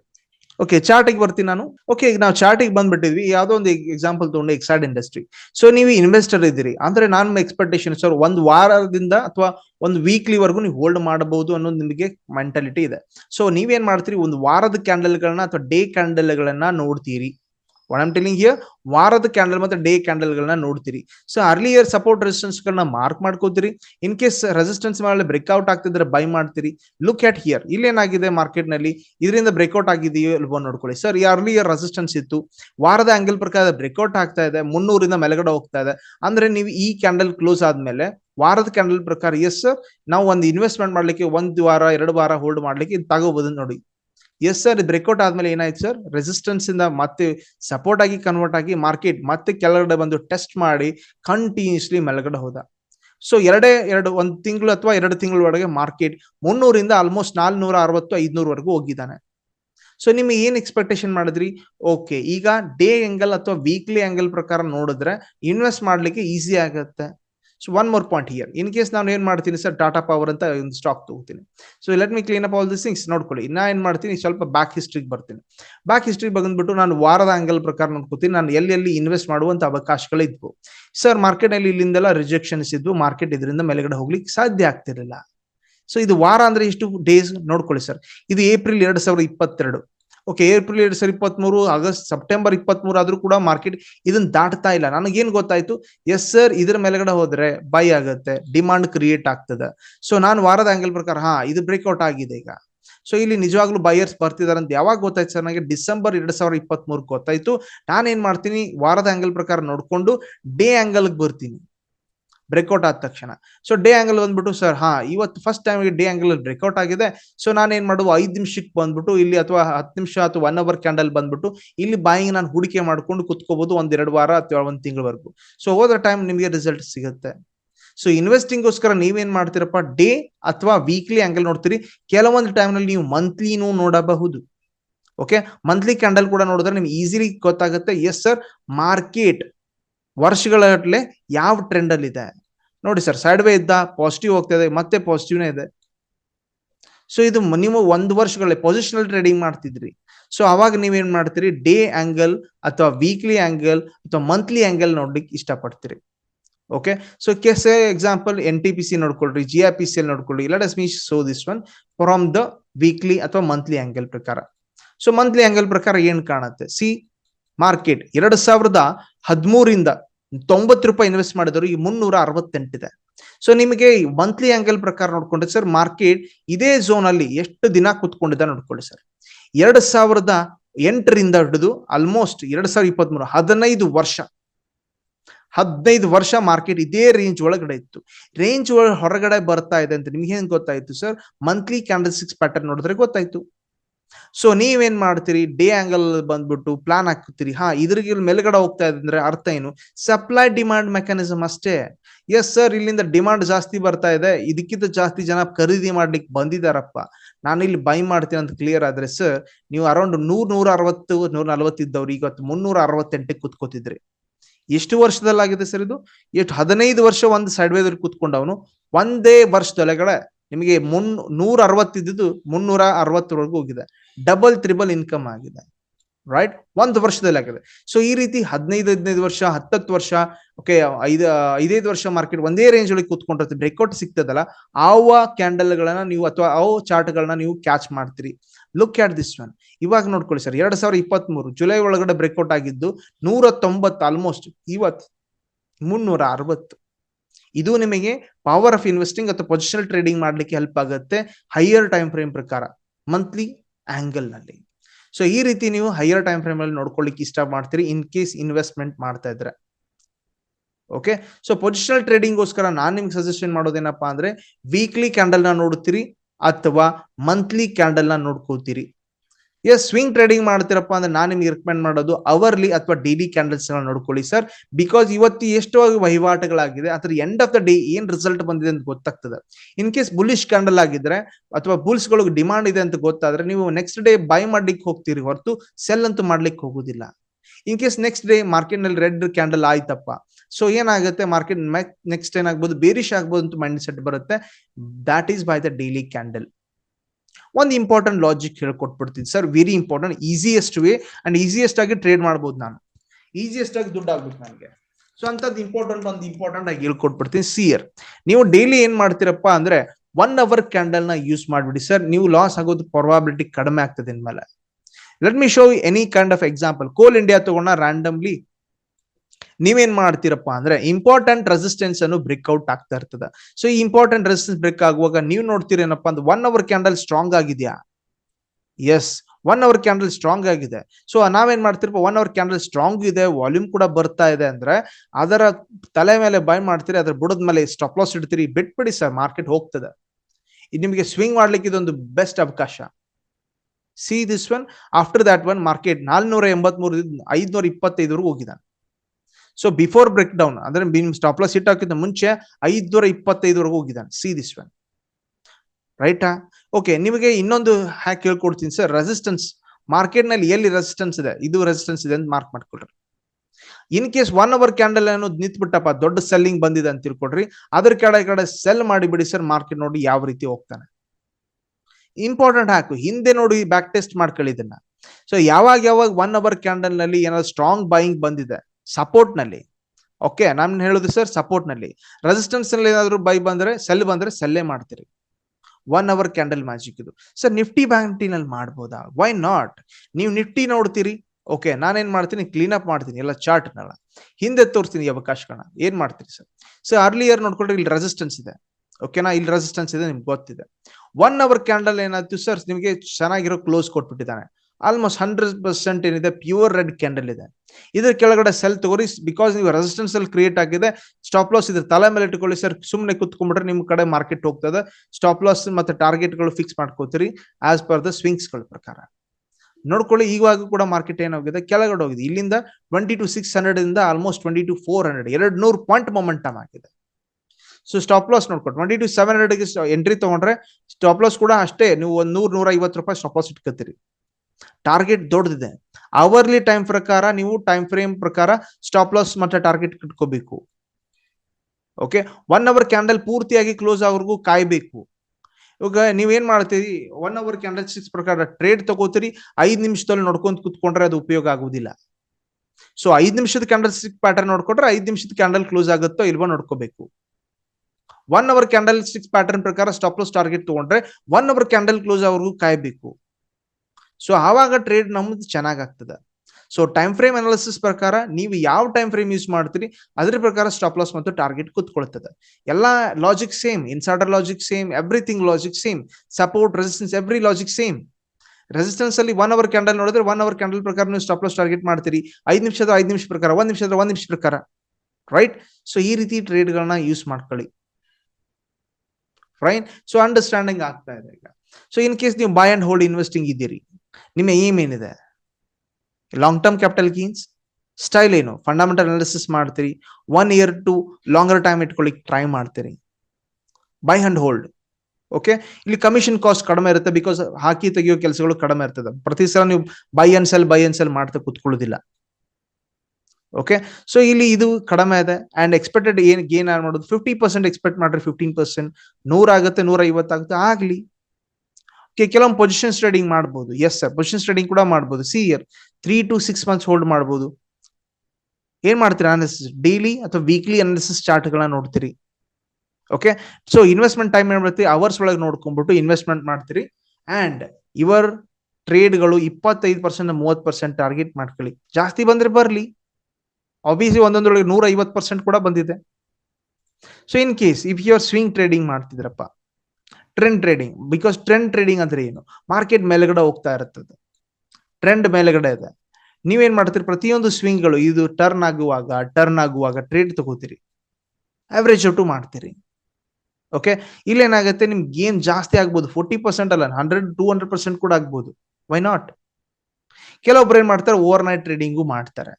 Speaker 1: okay ಚಾರ್ಟಿಗೆ ಬರ್ತೀನಿ ನಾನು. ಓಕೆ ಈಗ ನಾವು ಚಾರ್ಟಿಗೆ ಬಂದ್ಬಿಟ್ಟಿದ್ವಿ. ಯಾವುದೋ ಒಂದು ಎಕ್ಸಾಂಪಲ್ ತಗೊಂಡು ಎಕ್ಸೈಡ್ ಇಂಡಸ್ಟ್ರಿ ಸೊ ನೀವು ಇನ್ವೆಸ್ಟರ್ ಇದ್ದೀರಿ. ಅಂದ್ರೆ ನಾನು ಎಕ್ಸ್ಪೆಕ್ಟೇಷನ್ ಸರ್, ಒಂದು ವಾರದಿಂದ ಅಥವಾ ಒಂದು ವೀಕ್ಲಿ ವರ್ಗೂ ನೀವು ಹೋಲ್ಡ್ ಮಾಡಬಹುದು ಅನ್ನೋದು ನಿಮಗೆ ಮೆಂಟಾಲಿಟಿ ಇದೆ. ಸೊ ನೀವೇನ್ ಮಾಡ್ತೀರಿ? ಒಂದು ವಾರದ ಕ್ಯಾಂಡಲ್ಗಳನ್ನ ಅಥವಾ ಡೇ ಕ್ಯಾಂಡಲ್ಗಳನ್ನ ನೋಡ್ತೀರಿ. ಒನ್ ಆಮ್ ಟೆಲಿಂಗ್ ಹಿಯರ್ ವಾರದ ಕ್ಯಾಂಡಲ್ ಮತ್ತು ಡೇ ಕ್ಯಾಂಡಲ್ಗಳನ್ನ ನೋಡ್ತೀರಿ. ಸೊ ಅರ್ಲಿಯರ್ ಸಪೋರ್ಟ್ ರೆಸಿಸ್ಟೆನ್ಸ್ಗಳನ್ನ ಮಾರ್ಕ್ ಮಾಡ್ಕೋತೀರಿ. ಇನ್ ಕೇಸ್ ರೆಸಿಸ್ಟೆನ್ಸ್ ಮೇಲೆ ಬ್ರೇಕ್ಔಟ್ ಆಗ್ತಿದ್ರೆ ಬೈ ಮಾಡ್ತೀರಿ. ಲುಕ್ ಅಟ್ ಹಿಯರ್ ಇಲ್ಲೇನಾಗಿದೆ ಮಾರ್ಕೆಟ್ನಲ್ಲಿ? ಇದರಿಂದ ಬ್ರೇಕ್ಔಟ್ ಆಗಿದೆಯೋ ಇಲ್ವೋ ನೋಡ್ಕೊಳ್ಳಿ. ಸರ್ ಈ ಅರ್ಲಿಯರ್ ರೆಸಿಸ್ಟೆನ್ಸ್ ಇತ್ತು. ವಾರದ ಆಂಗಲ್ ಪ್ರಕಾರ ಬ್ರೇಕ್ಔಟ್ ಆಗ್ತಾ ಇದೆ. ಮುನ್ನೂರಿಂದ ಮೆಲಗಡೆ ಹೋಗ್ತಾ ಇದೆ. ಅಂದ್ರೆ ನೀವು ಈ ಕ್ಯಾಂಡಲ್ ಕ್ಲೋಸ್ ಆದ್ಮೇಲೆ ವಾರದ ಕ್ಯಾಂಡಲ್ ಪ್ರಕಾರ ಎಸ್ ಸರ್ ನಾವು ಒಂದು ಇನ್ವೆಸ್ಟ್ಮೆಂಟ್ ಮಾಡ್ಲಿಕ್ಕೆ ಒಂದು ವಾರ, ಎರಡು ವಾರ ಹೋಲ್ಡ್ ಮಾಡ್ಲಿಕ್ಕೆ ಇದು ತಗೋಬಹುದು ನೋಡಿ. ಎಸ್ ಸರ್ ಬ್ರೇಕ್ಔಟ್ ಆದ್ಮೇಲೆ ಏನಾಯ್ತು ಸರ್ ರೆಸಿಸ್ಟೆನ್ಸ್ ಇಂದ ಮತ್ತೆ ಸಪೋರ್ಟ್ ಆಗಿ ಕನ್ವರ್ಟ್ ಆಗಿ ಮಾರ್ಕೆಟ್ ಮತ್ತೆ ಕೆಳಗಡೆ ಬಂದು ಟೆಸ್ಟ್ ಮಾಡಿ ಕಂಟಿನ್ಯೂಸ್ಲಿ ಮೇಲ್ಗಡೆ ಹೋದ. ಸೊ ಎರಡೇ, ಎರಡು, ಒಂದು ತಿಂಗಳು ಅಥವಾ ಎರಡು ತಿಂಗಳ ಒಳಗೆ ಮಾರ್ಕೆಟ್ ಮುನ್ನೂರಿಂದ ಆಲ್ಮೋಸ್ಟ್ ನಾಲ್ನೂರ ಅರವತ್ತು, ಐದ್ನೂರವರೆಗೂ ಹೋಗಿದ್ದಾನೆ. ಸೊ ನಿಮಗೆ ಏನ್ ಎಕ್ಸ್ಪೆಕ್ಟೇಷನ್ ಮಾಡಿದ್ರಿ? ಓಕೆ ಈಗ ಡೇ ಆಂಗಲ್ ಅಥವಾ ವೀಕ್ಲಿ ಆಂಗಲ್ ಪ್ರಕಾರ ನೋಡಿದ್ರೆ ಇನ್ವೆಸ್ಟ್ ಮಾಡ್ಲಿಕ್ಕೆ ಈಸಿ ಆಗುತ್ತೆ. So one more point here in case ನಾನು ಏನ್ ಮಾಡ್ತೀನಿ ಸರ್ ಟಾಟಾ ಪವರ್ ಅಂತ ಒಂದು ಸ್ಟಾಕ್ ತಗೋತೀನಿ. So let me clean up all this things ನೋಡ್ಕೊಳ್ಳಿ. ಇನ್ನ ಏನ್ ಮಾಡ್ತೀನಿ? ಸ್ವಲ್ಪ ಬ್ಯಾಕ್ ಹಿಸ್ಟ್ರಿಗೆ ಬರ್ತೀನಿ. ಬ್ಯಾಕ್ ಹಿಸ್ಟ್ರಿ ಬಂದ್ಬಿಟ್ಟು ನಾನು ವಾರದ ಆಂಗಲ್ ಪ್ರಕಾರ ನೋಡ್ಕೋತೀನಿ. ನಾನು ಎಲ್ಲಿ ಎಲ್ಲಿ ಇನ್ವೆಸ್ಟ್ ಮಾಡುವಂತ ಅವಕಾಶಗಳು ಇದ್ವು ಸರ್ ಮಾರ್ಕೆಟ್ ಅಲ್ಲಿ ಇಲ್ಲಿಂದೆಲ್ಲ ರಿಜೆಕ್ಷನ್ಸ್ ಇದ್ವು. ಮಾರ್ಕೆಟ್ ಇದರಿಂದ ಮೇಲೆಗಡೆ ಹೋಗ್ಲಿಕ್ಕೆ ಸಾಧ್ಯ ಆಗ್ತಿರಲಿಲ್ಲ. ಸೊ ಇದು ವಾರ ಅಂದ್ರೆ ಇಷ್ಟು ಡೇಸ್ ನೋಡ್ಕೊಳ್ಳಿ ಸರ್ ಇದು ಏಪ್ರಿಲ್ ಎರಡ್ ಸಾವಿರದ ಇಪ್ಪತ್ತೆರಡು. ಓಕೆ ಏಪ್ರಿಲ್ ಎರಡ್ ಸಾವಿರದ ಇಪ್ಪತ್ಮೂರು ಆಗಸ್ಟ್ ಸೆಪ್ಟೆಂಬರ್ ಇಪ್ಪತ್ಮೂರು ಆದ್ರೂ ಕೂಡ ಮಾರ್ಕೆಟ್ ಇದನ್ನ ದಾಟ್ತಾ ಇಲ್ಲ. ನನಗೇನು ಗೊತ್ತಾಯ್ತು? ಎಸ್ ಸರ್ ಇದ್ರ ಮೇಲೆಗಡೆ ಹೋದ್ರೆ ಬೈ ಆಗುತ್ತೆ ಡಿಮಾಂಡ್ ಕ್ರಿಯೇಟ್ ಆಗ್ತದೆ. ಸೊ ನಾನು ವಾರದ ಆಂಗಲ್ ಪ್ರಕಾರ, ಹಾ, ಇದು ಬ್ರೇಕ್ಔಟ್ ಆಗಿದೆ ಈಗ. ಸೊ ಇಲ್ಲಿ ನಿಜವಾಗ್ಲೂ ಬೈಯರ್ಸ್ ಬರ್ತಿದಾರೆ ಅಂತ ಯಾವಾಗ ಗೊತ್ತಾಯ್ತು ಸರ್ ನನಗೆ? ಡಿಸೆಂಬರ್ ಎರಡ್ ಸಾವಿರದ ಇಪ್ಪತ್ತ್ ಮೂರು ಗೊತ್ತಾಯ್ತು. ನಾನೇನ್ ಮಾಡ್ತೀನಿ? ವಾರದ ಆಂಗಲ್ ಪ್ರಕಾರ ನೋಡ್ಕೊಂಡು ಡೇ ಆಂಗಲ್ ಬರ್ತೀನಿ. ಬ್ರೇಕ್ಔಟ್ ಆದ ತಕ್ಷಣ. ಸೊ ಡೇ ಆಂಗಲ್ ಬಂದ್ಬಿಟ್ಟು ಸರ್ ಹಾ, ಇವತ್ತು first time day angle breakout ಆಗಿದೆ. ಸೊ ನಾನೇನ್ ಮಾಡುವ ಐದು ನಿಮಿಷಕ್ಕೆ ಬಂದ್ಬಿಟ್ಟು, ಇಲ್ಲಿ ಅಥವಾ ಹತ್ತು ನಿಮಿಷ ಅಥವಾ ಒನ್ ಅವರ್ ಕ್ಯಾಂಡಲ್ ಬಂದ್ಬಿಟ್ಟು, ಇಲ್ಲಿ ಬಾಯಿಂಗ್ ನಾನು ಹೂಡಿಕೆ ಮಾಡ್ಕೊಂಡು ಕುತ್ಕೋಬಹುದು ಒಂದ್ ಎರಡು ವಾರ ಅಥವಾ ಒಂದು ತಿಂಗಳವರೆಗೂ. ಸೊ ಹೋದ ಟೈಮ್ ನಿಮಗೆ ರಿಸಲ್ಟ್ ಸಿಗುತ್ತೆ. ಸೊ ಇನ್ವೆಸ್ಟಿಂಗ್ಗೋಸ್ಕರ ನೀವೇನ್ ಮಾಡ್ತೀರಪ್ಪ? ಡೇ ಅಥವಾ ವೀಕ್ಲಿ ಆಂಗಲ್ ನೋಡ್ತೀರಿ. ಕೆಲವೊಂದು ಟೈಮ್ನಲ್ಲಿ ನೀವು ಮಂತ್ಲಿನೂ ನೋಡಬಹುದು. ಓಕೆ ಮಂತ್ಲಿ ಕ್ಯಾಂಡಲ್ ಕೂಡ ನೋಡಿದ್ರೆ ನಿಮ್ಗೆ ಈಸಿಲಿ ಗೊತ್ತಾಗುತ್ತೆ. ಎಸ್ ಸರ್ ಮಾರ್ಕೆಟ್ ವರ್ಷಗಳಲ್ಲೇ ಯಾವ ಟ್ರೆಂಡ್ ಅಲ್ಲಿ ಇದೆ ನೋಡಿ ಸರ್ ಸೈಡ್ ವೇ ಇದ್ದ ಪಾಸಿಟಿವ್ ಹೋಗ್ತಾ ಇದೆ, ಮತ್ತೆ ಪಾಸಿಟಿವ್ನೇ ಇದೆ. ಸೊ ಇದು ನೀವು ಒಂದು ವರ್ಷಗಳಲ್ಲಿ ಪೊಸಿಷನಲ್ ಟ್ರೇಡಿಂಗ್ ಮಾಡ್ತಿದ್ರಿ. ಸೊ ಅವಾಗ ನೀವೇನ್ ಮಾಡ್ತೀರಿ? ಡೇ ಆಂಗಲ್ ಅಥವಾ ವೀಕ್ಲಿ ಆಂಗಲ್ ಅಥವಾ ಮಂತ್ಲಿ ಆಂಗಲ್ ನೋಡ್ಲಿಕ್ಕೆ ಇಷ್ಟಪಡ್ತೀರಿ. Okay so case example N T P C ನೋಡ್ಕೊಳ್ರಿ G R P C L ನೋಡ್ಕೊಳ್ಳಿ let me show this one from the weekly ಅಥವಾ ಮಂತ್ಲಿ ಆಂಗಲ್ ಪ್ರಕಾರ. ಸೊ ಮಂತ್ಲಿ ಆಂಗಲ್ ಪ್ರಕಾರ ಏನ್ ಕಾಣುತ್ತೆ? ಸಿ ಮಾರ್ಕೆಟ್ ಎರಡು ಸಾವಿರದ ಹದಿಮೂರಿಂದ ತೊಂಬತ್ತು ರೂಪಾಯಿ ಇನ್ವೆಸ್ಟ್ ಮಾಡಿದ್ರು ಈ ಮುನ್ನೂರ ಅರವತ್ತೆಂಟಿದೆ ಸೊ ನಿಮಗೆ ಮಂತ್ಲಿ ಆಂಗಲ್ ಪ್ರಕಾರ ನೋಡ್ಕೊಂಡ್ರೆ ಸರ್ ಮಾರ್ಕೆಟ್ ಇದೇ ಝೋನ್ ಅಲ್ಲಿ ಎಷ್ಟು ದಿನ ಕುತ್ಕೊಂಡಿದೆ ನೋಡ್ಕೊಳ್ಳಿ ಸರ್ ಎರಡ್ ಸಾವಿರದ ಎಂಟರಿಂದ ಹಿಡಿದು ಆಲ್ಮೋಸ್ಟ್ ಎರಡ್ ಸಾವಿರದ ಇಪ್ಪತ್ಮೂರು, ಹದಿನೈದು ವರ್ಷ. ಹದಿನೈದು ವರ್ಷ ಮಾರ್ಕೆಟ್ ಇದೇ ರೇಂಜ್ ಒಳಗಡೆ ಇತ್ತು. ರೇಂಜ್ ಹೊರಗಡೆ ಬರ್ತಾ ಇದೆ ಅಂತ ನಿಮ್ಗೆ ಏನ್ ಗೊತ್ತಾಯ್ತು sir monthly candle six pattern ನೋಡಿದ್ರೆ ಗೊತ್ತಾಯ್ತು. ಸೊ ನೀವೇನ್ ಮಾಡ್ತೀರಿ? ಡೇ ಆಂಗಲ್ ಬಂದ್ಬಿಟ್ಟು ಪ್ಲಾನ್ ಹಾಕ್ತೀರಿ. ಹಾ ಇದ್ರಿಗೆ ಮೇಲ್ಗಡೆ ಹೋಗ್ತಾ ಇದೆ ಅರ್ಥ ಏನು? ಸಪ್ಲೈ ಡಿಮಾಂಡ್ ಮೆಕ್ಯಾನಿಸಮ್ ಅಷ್ಟೇ. ಎಸ್ ಸರ್ ಇಲ್ಲಿಂದ ಡಿಮಾಂಡ್ ಜಾಸ್ತಿ ಬರ್ತಾ ಇದೆ. ಇದಕ್ಕಿಂತ ಜಾಸ್ತಿ ಜನ ಖರೀದಿ ಮಾಡ್ಲಿಕ್ಕೆ ಬಂದಿದಾರಪ್ಪ. ನಾನು ಇಲ್ಲಿ ಬೈ ಮಾಡ್ತೀನಿ ಅಂತ ಕ್ಲಿಯರ್ ಆದ್ರೆ ಸರ್ ನೀವು ಅರೌಂಡ್ ನೂರ್ ನೂರ ಅರವತ್ತು ನೂರ ನಲವತ್ತಿದ್ದವ್ರು ಇವತ್ತು ಮುನ್ನೂರ ಅರವತ್ತೆಂಟಕ್ಕೆ ಕುತ್ಕೋತಿದ್ರಿ. ಎಷ್ಟು ವರ್ಷದಲ್ಲಾಗಿದೆ ಸರ್ ಇದು? ಎಷ್ಟು ಹದಿನೈದು ವರ್ಷ ಒಂದು ಸೈಡ್ ವೇದಲ್ಲಿ ಕುತ್ಕೊಂಡವನು. ಒಂದೇ ವರ್ಷದೊಳಗಡೆ ನಿಮಗೆ ಮುನ್, ನೂರ ಅರವತ್ತಿದ್ದು ಮುನ್ನೂರ ಅರವತ್ತರವರೆಗೂ ಹೋಗಿದೆ. ಡಬಲ್ ತ್ರಿಬಲ್ ಇನ್ಕಮ್ ಆಗಿದೆ. ರೈಟ್ ಒಂದು ವರ್ಷದಲ್ಲಿ ಆಗಿದೆ. ಸೊ ಈ ರೀತಿ ಹದಿನೈದು ಹದಿನೈದು ವರ್ಷ, ಹತ್ತತ್ತು ವರ್ಷ ಓಕೆ ಐದು, ಐದೈದು ವರ್ಷ ಮಾರ್ಕೆಟ್ ಒಂದೇ ರೇಂಜ್ ಒಳಗೆ ಕೂತ್ಕೊಂಡಿರ್ತೀವಿ ಬ್ರೇಕ್ಔಟ್ ಸಿಗ್ತದಲ್ಲ. ಆವ ಕ್ಯಾಂಡಲ್ ಗಳನ್ನ ನೀವು ಅಥವಾ ಅವು ಚಾರ್ಟ್ಗಳನ್ನ ನೀವು ಕ್ಯಾಚ್ ಮಾಡ್ತೀರಿ. ಲುಕ್ ಆಟ್ ದಿಸ್ ಒನ್ ಇವಾಗ ನೋಡ್ಕೊಳ್ಳಿ ಸರ್, ಎರಡ್ ಸಾವಿರದ ಇಪ್ಪತ್ತ್ ಮೂರು ಜುಲೈ ಒಳಗಡೆ ಬ್ರೇಕ್ಔಟ್ ಆಗಿದ್ದು ನೂರ ತೊಂಬತ್ತು ಆಲ್ಮೋಸ್ಟ್ ಇವತ್ತು ಮುನ್ನೂರ ಅರವತ್ತು. ಇದು ನಿಮಗೆ ಪವರ್ ಆಫ್ ಇನ್ವೆಸ್ಟಿಂಗ್ ಅಥವಾ ಪೊಸಿಷನಲ್ ಟ್ರೇಡಿಂಗ್ ಮಾಡಲಿಕ್ಕೆ ಹೆಲ್ಪ್ ಆಗುತ್ತೆ ಹೈಯರ್ ಟೈಮ್ ಫ್ರೇಮ್ ಪ್ರಕಾರ ಮಂತ್ಲಿ ಆಂಗಲ್ನಲ್ಲಿ. ಸೊ ಈ ರೀತಿ ನೀವು ಹೈಯರ್ ಟೈಮ್ ಫ್ರೇಮ್ ಅಲ್ಲಿ ನೋಡ್ಕೊಳ್ಳಿಕ್ಕೆ ಇಷ್ಟ ಮಾಡ್ತೀರಿ ಇನ್ ಕೇಸ್ ಇನ್ವೆಸ್ಟ್ಮೆಂಟ್ ಮಾಡ್ತಾ ಇದ್ರೆ. ಓಕೆ ಸೊ ಪೊಸಿಷನಲ್ ಟ್ರೇಡಿಂಗ್ಗೋಸ್ಕರ ನಾನ್ ನಿಮ್ಗೆ ಸಜೆಷನ್ ಮಾಡೋದೇನಪ್ಪಾ ಅಂದ್ರೆ ವೀಕ್ಲಿ ಕ್ಯಾಂಡಲ್ನ ನೋಡ್ತೀರಿ ಅಥವಾ ಮಂತ್ಲಿ ಕ್ಯಾಂಡಲ್ನ ನೋಡ್ಕೋತೀರಿ ಎಸ್ ಸ್ವಿಂಗ್ ಟ್ರೇಡಿಂಗ್ ಮಾಡ್ತೀರಪ್ಪ ಅಂದ್ರೆ ನಾನು ನಿಮ್ಗೆ ರೆಕಮೆಂಡ್ ಮಾಡೋದು ಅವರ್ಲಿ ಅಥವಾ ಡೈಲಿ ಕ್ಯಾಂಡಲ್ಸ್ ನೋಡ್ಕೊಳ್ಳಿ ಸರ್ ಬಿಕಾಸ್ ಇವತ್ತು ಎಷ್ಟೋ ವಹಿವಾಟುಗಳಾಗಿದೆ, ಅದ್ರ ಎಂಡ್ ಆಫ್ ದ ಡೇ ಏನ್ ರಿಸಲ್ಟ್ ಬಂದಿದೆ ಅಂತ ಗೊತ್ತಾಗ್ತದೆ. ಇನ್ ಕೇಸ್ ಬುಲಿಶ್ ಕ್ಯಾಂಡಲ್ ಆಗಿದ್ರೆ ಅಥವಾ ಬುಲ್ಸ್ ಗಳಿಗೆ ಡಿಮಾಂಡ್ ಇದೆ ಅಂತ ಗೊತ್ತಾದ್ರೆ ನೀವು ನೆಕ್ಸ್ಟ್ ಡೇ ಬೈ ಮಾಡ್ಲಿಕ್ಕೆ ಹೋಗ್ತೀರಿ ಹೊರತು ಸೆಲ್ ಅಂತೂ ಮಾಡ್ಲಿಕ್ಕೆ ಹೋಗುದಿಲ್ಲ. ಇನ್ ಕೇಸ್ ನೆಕ್ಸ್ಟ್ ಡೇ ಮಾರ್ಕೆಟ್ನಲ್ಲಿ ರೆಡ್ ಕ್ಯಾಂಡಲ್ ಆಯ್ತಪ್ಪ. ಸೊ ಏನಾಗುತ್ತೆ? ಮಾರ್ಕೆಟ್ ನೆಕ್ಸ್ಟ್ ಏನಾಗ್ಬೋದು? ಬೇರಿಶ್ ಆಗ್ಬೋದು ಅಂತ ಮೈಂಡ್ ಸೆಟ್ ಬರುತ್ತೆ. That is by the daily candle ಒಂದು important logic ಹೇಳ್ಕೊಟ್ಬಿಡ್ತೀನಿ. Sir very important easiest way and easiest ಆಗಿ ಟ್ರೇಡ್ ಮಾಡ್ಬೋದು ನಾನು. ಈಸಿಯೆಸ್ಟ್ ಆಗಿ ದುಡ್ಡು ಆಗ್ಬೇಕು ನನಗೆ. ಸೊ ಅಂತದ್ ಇಂಪಾರ್ಟೆಂಟ್ ಒಂದು ಇಂಪಾರ್ಟೆಂಟ್ ಆಗಿ ಹೇಳ್ಕೊಟ್ಬಿಡ್ತೀನಿ. ಸಿಯರ್ ನೀವು ಡೈಲಿ ಏನ್ ಮಾಡ್ತೀರಪ್ಪ ಅಂದ್ರೆ ಒನ್ ಅವರ್ ಕ್ಯಾಂಡಲ್ನ ಯೂಸ್ ಮಾಡ್ಬಿಡಿ. ಸರ್ ನೀವು ಲಾಸ್ ಆಗೋದು ಪ್ರಾಬಬಿಲಿಟಿ ಕಡಿಮೆ ಆಗ್ತದೆ ಇನ್ಮೇಲೆ. Let me show any kind of example Coal India ತಗೊಂಡ ರ್ಯಾಂಡಮ್ಲಿ ನೀವೇನ್ ಮಾಡ್ತೀರಪ್ಪ ಅಂದ್ರೆ ಇಂಪಾರ್ಟೆಂಟ್ ರೆಸಿಸ್ಟೆನ್ಸ್ ಅನ್ನು ಬ್ರೇಕ್ ಔಟ್ ಆಗ್ತಾ ಇರ್ತದೆ. ಸೊ ಈ ಇಂಪಾರ್ಟೆಂಟ್ ರೆಸಿಸ್ಟೆನ್ಸ್ ಬ್ರೇಕ್ ಆಗುವಾಗ ನೀವು ನೋಡ್ತೀರೇನಪ್ಪ ಅಂದ್ರೆ ಒನ್ ಅವರ್ ಕ್ಯಾಂಡಲ್ ಸ್ಟ್ರಾಂಗ್ ಆಗಿದೆಯಾ? Yes one hour candle strong ಆಗಿದೆ. ಸೊ ನಾವೇನ್ ಮಾಡ್ತಿರಪ್ಪ ಒನ್ ಅವರ್ ಕ್ಯಾಂಡಲ್ ಸ್ಟ್ರಾಂಗ್ ಇದೆ ವಾಲ್ಯೂಮ್ ಕೂಡ ಬರ್ತಾ ಇದೆ ಅಂದ್ರೆ ಅದರ ತಲೆ ಮೇಲೆ ಬೈ ಮಾಡ್ತೀರಿ, ಅದ್ರ ಬುಡದ ಮೇಲೆ ಸ್ಟಾಪ್ ಲಾಸ್ ಇಡ್ತೀರಿ, ಬಿಟ್ಬಿಡಿ ಸರ್ ಮಾರ್ಕೆಟ್ ಹೋಗ್ತದೆ. ಇದು ನಿಮಗೆ ಸ್ವಿಂಗ್ ಮಾಡ್ಲಿಕ್ಕೆ ಇದೊಂದು ಬೆಸ್ಟ್ ಅವಕಾಶ. See this one after that one market ನಾಲ್ನೂರ ಎಂಬತ್ಮೂರು, ಐದ್ನೂರ ಇಪ್ಪತ್ತೈದವರೆಗೂ ಹೋಗಿದ್ದಾನೆ ಸೊ ಬಿಫೋರ್ ಬ್ರೇಕ್ ಡೌನ್ ಅಂದ್ರೆ ಸ್ಟಾಪ್ ಲಾಸ್ ಹಿಟ್ ಹಾಕಿದ ಮುಂಚೆ ಐದ್ನೂರ ಇಪ್ಪತ್ತೈದವರೆಗೂ ಹೋಗಿದ್ದಾನೆ ಸಿ ದಿಸ್ ವನ್ ರೈಟಾ ಓಕೆ ನಿಮಗೆ ಇನ್ನೊಂದು ಹ್ಯಾಕ್ ಹೇಳ್ಕೊಡ್ತೀನಿ ಸರ್ ರೆಸಿಸ್ಟೆನ್ಸ್ ಮಾರ್ಕೆಟ್ನಲ್ಲಿ ಎಲ್ಲಿ ರೆಸಿಸ್ಟೆನ್ಸ್ ಇದೆ? ಇದು ರೆಸಿಸ್ಟೆನ್ಸ್ ಇದೆ ಅಂತ ಮಾರ್ಕ್ ಮಾಡ್ಕೊಳ್ರಿ. In case one hour candle ಅನ್ನೋದು ನಿಂತ್ಬಿಟ್ಟಪ್ಪ, ದೊಡ್ಡ ಸೆಲ್ಲಿಂಗ್ ಬಂದಿದೆ ಅಂತ ತಿಳ್ಕೊಡ್ರಿ ಅದ್ರ ಕಡೆ ಕಡೆ ಸೆಲ್ ಮಾಡಿಬಿಡಿ ಸರ್ ಮಾರ್ಕೆಟ್ ನೋಡಿ ಯಾವ ರೀತಿ ಹೋಗ್ತಾನೆ. ಇಂಪಾರ್ಟೆಂಟ್ ಹಾಕು ಹಿಂದೆ ನೋಡಿ ಬ್ಯಾಕ್ ಟೆಸ್ಟ್ ಮಾಡ್ಕೊಳ್ಳಿ ಇದನ್ನ. ಸೊ ಯಾವಾಗ ಯಾವಾಗ ಒನ್ ಅವರ್ ಕ್ಯಾಂಡಲ್ನಲ್ಲಿ ಏನಾದ್ರು ಸ್ಟ್ರಾಂಗ್ ಬೈಯಿಂಗ್ ಬಂದಿದೆ? ಸಪೋರ್ಟ್ನಲ್ಲಿ ಓಕೆ ನಾನು ಹೇಳುದು ಸರ್ ಸಪೋರ್ಟ್ನಲ್ಲಿ ರೆಸಿಸ್ಟೆನ್ಸ್ನಲ್ಲಿ ಏನಾದ್ರು ಬೈ ಬಂದ್ರೆ ಸೆಲ್ ಬಂದ್ರೆ ಸೆಲ್ಲೇ ಮಾಡ್ತೀರಿ. ಒನ್ ಅವರ್ ಕ್ಯಾಂಡಲ್ ಮ್ಯಾಜಿಕ್ ಇದು. ಸರ್ ನಿಫ್ಟಿ ಬ್ಯಾಂಕಿನಲ್ಲಿ ಮಾಡ್ಬೋದಾ? ವೈ ನಾಟ್ ನೀವು ನಿಫ್ಟಿ ನೋಡ್ತೀರಿ. ಓಕೆ ನಾನೇನ್ ಮಾಡ್ತೀನಿ? ಕ್ಲೀನ್ ಅಪ್ ಮಾಡ್ತೀನಿ, ಎಲ್ಲ ಚಾರ್ಟ್ನೆಲ್ಲ ಹಿಂದೆ ತೋರಿಸ್ತೀನಿ ಅವಕಾಶಗಳನ್ನ ಏನ್ ಮಾಡ್ತೀರಿ ಸರ್ ಸೊ ಅರ್ಲಿ ಇಯರ್ ನೋಡ್ಕೊಂಡ್ರೆ ಇಲ್ಲಿ ರೆಸಿಸ್ಟೆನ್ಸ್ ಇದೆ. ಓಕೆನಾ ಇಲ್ಲಿ ರೆಸಿಸ್ಟೆನ್ಸ್ ಇದೆ, ನಿಮ್ಗೆ ಗೊತ್ತಿದೆ. ಒನ್ ಅವರ್ ಕ್ಯಾಂಡಲ್ ಏನಾಯ್ತು ಸರ್ ನಿಮಗೆ ಚೆನ್ನಾಗಿರೋ ಕ್ಲೋಸ್ ಕೊಟ್ಬಿಟ್ಟಿದ್ದಾನೆ. ಆಲ್ಮೋಸ್ಟ್ ಹಂಡ್ರೆಡ್ ಪರ್ಸೆಂಟ್ ಏನಿದೆ ಪ್ಯೂರ್ ರೆಡ್ ಕ್ಯಾಂಡಲ್ ಇದೆ. ಇದ್ರ ಕೆಳಗಡೆ ಸೆಲ್ ತಗೋರಿ ಬಿಕಾಸ್ ನೀವು ರೆಸಿಸ್ಟೆನ್ಸ್ ಅಲ್ಲಿ ಕ್ರಿಯೇಟ್ ಆಗಿದೆ ಸ್ಟಾಪ್ ಲಾಸ್ ಇದ್ರ ತಲೆ ಮೇಲೆ ಇಟ್ಕೊಳ್ಳಿ ಸರ್ ಸುಮ್ಮನೆ ಕುತ್ಕೊಂಡ್ಬಿಟ್ರೆ ನಿಮ್ ಕಡೆ ಮಾರ್ಕೆಟ್ ಹೋಗ್ತದೆ ಸ್ಟಾಪ್ ಲಾಸ್ ಮತ್ತೆ ಟಾರ್ಗೆಟ್ಗಳು ಫಿಕ್ಸ್ ಮಾಡ್ಕೋತೀರಿ ಆಸ್ ಪರ್ ದ ಸ್ವಿಂಗ್ಸ್ಗಳ ಪ್ರಕಾರ. ನೋಡ್ಕೊಳ್ಳಿ ಇವಾಗ ಕೂಡ ಮಾರ್ಕೆಟ್ ಏನಾಗಿದೆ, ಕೆಳಗಡೆ ಹೋಗಿದೆ. ಇಲ್ಲಿಂದ ಟ್ವೆಂಟಿ ಟು ಸಿಕ್ಸ್ ಹಂಡ್ರೆಡ್ ಇಂದ almost twenty two four hundred ಎರಡು ನೂರು ಪಾಯಿಂಟ್ ಮೊಮೆಂಟಮ್ ಆಗಿದೆ ಸೊ ಸ್ಟಾಪ್ ಲಾಸ್ ನೋಡ್ಕೊಂಡು ಟ್ವೆಂಟಿ ಟು ಸೆವೆನ್ ಹಂಡ್ರೆಡ್ಗೆ ಎಂಟ್ರಿ ತಗೊಂಡ್ರೆ ಸ್ಟಾಪ್ ಲಾಸ್ ಕೂಡ ಅಷ್ಟೇ, ನೀವು ಒಂದ್ ನೂರ್ ನೂರ ಐವತ್ತು ರೂಪಾಯಿ ಸ್ಟಾಪ್ ಲಾಸ್ ಇಟ್ಕೋತೀರಿ. ಟಾರ್ಗೆಟ್ ದೊಡ್ಡದಿದೆ. ಅವರ್ಲಿ ಟೈಮ್ ಪ್ರಕಾರ ನೀವು ಟೈಮ್ ಫ್ರೇಮ್ ಪ್ರಕಾರ ಸ್ಟಾಪ್ ಲಾಸ್ ಮತ್ತೆ ಟಾರ್ಗೆಟ್ ಕಟ್ಕೋಬೇಕು ಓಕೆ ಒನ್ ಅವರ್ ಕ್ಯಾಂಡಲ್ ಪೂರ್ತಿಯಾಗಿ ಕ್ಲೋಸ್ ಆಗೋರ್ಗೂ ಕಾಯ್ಬೇಕು. ಇವಾಗ ನೀವೇನ್ ಮಾಡ್ತೀರಿ? ಒನ್ ಅವರ್ ಕ್ಯಾಂಡಲ್ ಸಿಕ್ಸ್ ಪ್ರಕಾರ ಟ್ರೇಡ್ ತಗೋತೀರಿ, ಐದು ನಿಮಿಷದಲ್ಲಿ ನೋಡ್ಕೊಂತ ಕುತ್ಕೊಂಡ್ರೆ ಅದು ಉಪಯೋಗ ಆಗುವುದಿಲ್ಲ. ಸೊ ಐದು ನಿಮಿಷದ ಕ್ಯಾಂಡಲ್ ಸ್ಟಿಕ್ ಪ್ಯಾಟರ್ನ್ ನೋಡ್ಕೊಂಡ್ರೆ ಐದು ನಿಮಿಷದ ಕ್ಯಾಂಡಲ್ ಕ್ಲೋಸ್ ಆಗುತ್ತೋ ಇಲ್ವೋ ನೋಡ್ಕೋಬೇಕು. One hour candle sticks pattern ಪ್ರಕಾರ ಸ್ಟಾಪ್ ಲಾಸ್ ಟಾರ್ಗೆಟ್ ತಗೊಂಡ್ರೆ ಒನ್ ಅವರ್ ಕ್ಯಾಂಡಲ್ ಕ್ಲೋಸ್ ಅವ್ರಿಗೂ ಕಾಯ್ಬೇಕು. ಸೊ ಆವಾಗ ಟ್ರೇಡ್ ನಮ್ದು ಚೆನ್ನಾಗ್ ಆಗ್ತದೆ. ಸೊ ಟೈಮ್ ಫ್ರೇಮ್ ಅನಾಲಿಸಿಸ್ ಪ್ರಕಾರ ನೀವು ಯಾವ ಟೈಮ್ ಫ್ರೇಮ್ ಯೂಸ್ ಮಾಡ್ತೀರಿ, ಅದ್ರ ಪ್ರಕಾರ ಸ್ಟಾಪ್ ಲಾಸ್ ಮತ್ತು ಟಾರ್ಗೆಟ್ ಕೂತ್ಕೊಳ್ತದೆ. ಎಲ್ಲ logic same insider logic same everything logic same support resistance every logic same resistance ಅಲ್ಲಿ ಒನ್ ಅವರ್ ಕ್ಯಾಂಡಲ್ ನೋಡಿದ್ರೆ ಒನ್ ಅವರ್ ಕ್ಯಾಂಡಲ್ ಪ್ರಕಾರ ನೀವು ಸ್ಟಾಪ್ ಲಾಸ್ ಟಾರ್ಗೆಟ್ ಮಾಡ್ತೀರಿ. ಐದು ನಿಮಿಷದ ಐದು ನಿಮಿಷ ಪ್ರಕಾರ, ಒಂದ್ ನಿಮಿಷದ ಒಂದ್ ನಿಮಿಷ ಪ್ರಕಾರ. ರೈಟ್ ಸೊ ಈ ರೀತಿ ಟ್ರೇಡ್ ಗಳನ್ನ ಯೂಸ್ ಮಾಡ್ಕೊಳ್ಳಿ. ರೈಟ್ ಸೊ ಅಂಡರ್ಸ್ಟ್ಯಾಂಡಿಂಗ್ ಆಗ್ತಾ ಇದೆ ಈಗ. ಸೊ ಇನ್ ಕೇಸ್ ನೀವು ಬೈ ಅಂಡ್ ಹೋಲ್ಡ್ ಇನ್ವೆಸ್ಟಿಂಗ್ ಇದ್ದೀರಿ ನಿಮ್ಮ ಏಮ್ ಏನಿದೆ? Long term capital gains style ಏನು? ಫಂಡಮೆಂಟಲ್ ಅನಾಲಿಸಿಸ್ ಮಾಡ್ತೀರಿ. One year to longer time ಇಟ್ಕೊಳ್ಳಿಕ್ try ಮಾಡ್ತೀರಿ. ಬೈ ಹ್ಯಾಂಡ್ ಹೋಲ್ಡ್ ಓಕೆ ಇಲ್ಲಿ ಕಮಿಷನ್ ಕಾಸ್ಟ್ ಕಡಿಮೆ ಇರುತ್ತೆ ಬಿಕಾಸ್ ಹಾಕಿ ತೆಗಿಯೋ ಕೆಲಸಗಳು ಕಡಿಮೆ ಇರ್ತದೆ. ಪ್ರತಿ ಸಲ ನೀವು buy and sell buy and sell ಮಾಡ್ತಾ ಕುತ್ಕೊಳ್ಳೋದಿಲ್ಲ. ಓಕೆ ಸೊ ಇಲ್ಲಿ ಇದು ಕಡಿಮೆ ಇದೆ. ಅಂಡ್ ಎಕ್ಸ್ಪೆಕ್ಟೆಡ್ ಏನ್ ಗೇನ್ ಮಾಡೋದು? ಫಿಫ್ಟಿ ಪರ್ಸೆಂಟ್ ಎಕ್ಸ್ಪೆಕ್ಟ್ ಮಾಡ್ರಿ. ಫಿಫ್ಟೀನ್ ಪರ್ಸೆಂಟ್ ನೂರ ಆಗುತ್ತೆ ನೂರ ಐವತ್ತಾಗುತ್ತೆ ಆಗ್ಲಿ. ಕೆಲವೊಂದು ಪೊಸಿಷನ್ ಟ್ರೇಡಿಂಗ್ ಮಾಡ್ಬೋದು. ಎಸ್ ಸರ್ ಪೊಸಿಷನ್ ಟ್ರೇಡಿಂಗ್ ಕೂಡ ಮಾಡ್ಬೋದು. See year three to six months hold ಮಾಡ್ಬೋದು. ಏನ್ ಮಾಡ್ತೀರಾ? ಅನಾಲಿಸಿಸ್ ಡೈಲಿ ಅಥವಾ ವೀಕ್ಲಿ ಅನಾಲಿಸಿಸ್ ಚಾರ್ಟ್ ಗಳನ್ನ ನೋಡ್ತೀರಿ. ಓಕೆ ಸೊ ಇನ್ವೆಸ್ಟ್ಮೆಂಟ್ ಟೈಮ್ ಏನ್ ಮಾಡ್ತೀರಿ? ಅವರ್ಸ್ ಒಳಗೆ ನೋಡ್ಕೊಂಡ್ಬಿಟ್ಟು ಇನ್ವೆಸ್ಟ್ಮೆಂಟ್ ಮಾಡ್ತೀರಿ. ಅಂಡ್ ಇವರ್ ಟ್ರೇಡ್ಗಳು ಇಪ್ಪತ್ತೈದು ಪರ್ಸೆಂಟ್ ಮೂವತ್ ಪರ್ಸೆಂಟ್ ಟಾರ್ಗೆಟ್ ಮಾಡ್ಕೊಳ್ಳಿ. ಜಾಸ್ತಿ ಬಂದ್ರೆ ಬರ್ಲಿ. ಆಬ್ವಿಯಸ್ಲಿ ಒಂದೊಂದರೊಳಗೆ ನೂರ ಐವತ್ ಪರ್ಸೆಂಟ್ ಕೂಡ ಬಂದಿದೆ. So in case if you are swing trading ಮಾಡ್ತಿದ್ರಪ್ಪ trend trading because trend trading ಅಂದ್ರೆ ಏನು? ಮಾರ್ಕೆಟ್ ಮೇಲೆಗಡೆ ಹೋಗ್ತಾ ಇರುತ್ತದೆ ಟ್ರೆಂಡ್ ಮೇಲೆಗಡೆ ಇದೆ. ನೀವೇನ್ ಮಾಡ್ತೀರಿ? ಪ್ರತಿಯೊಂದು ಸ್ವಿಂಗ್ಗಳು ಇದು ಟರ್ನ್ ಆಗುವಾಗ ಟರ್ನ್ ಆಗುವಾಗ ಟ್ರೇಡ್ ತಗೋತೀರಿ. ಆವ್ರೇಜ್ ಔಟು ಮಾಡ್ತೀರಿ. ಓಕೆ ಇಲ್ಲೇನಾಗುತ್ತೆ ನಿಮ್ಗೆ ಗೇನ್ ಜಾಸ್ತಿ ಆಗ್ಬೋದು. ಫೋರ್ಟಿ ಪರ್ಸೆಂಟ್ ಅಲ್ಲ ಹಂಡ್ರೆಡ್ ಟೂ ಹಂಡ್ರೆಡ್ ಪರ್ಸೆಂಟ್ ಕೂಡ ಆಗ್ಬೋದು. ವೈ ನಾಟ್ ಕೆಲವೊಬ್ರು ಏನ್ ಮಾಡ್ತಾರೆ? ಓವರ್ ನೈಟ್ ಟ್ರೇಡಿಂಗು ಮಾಡ್ತಾರೆ.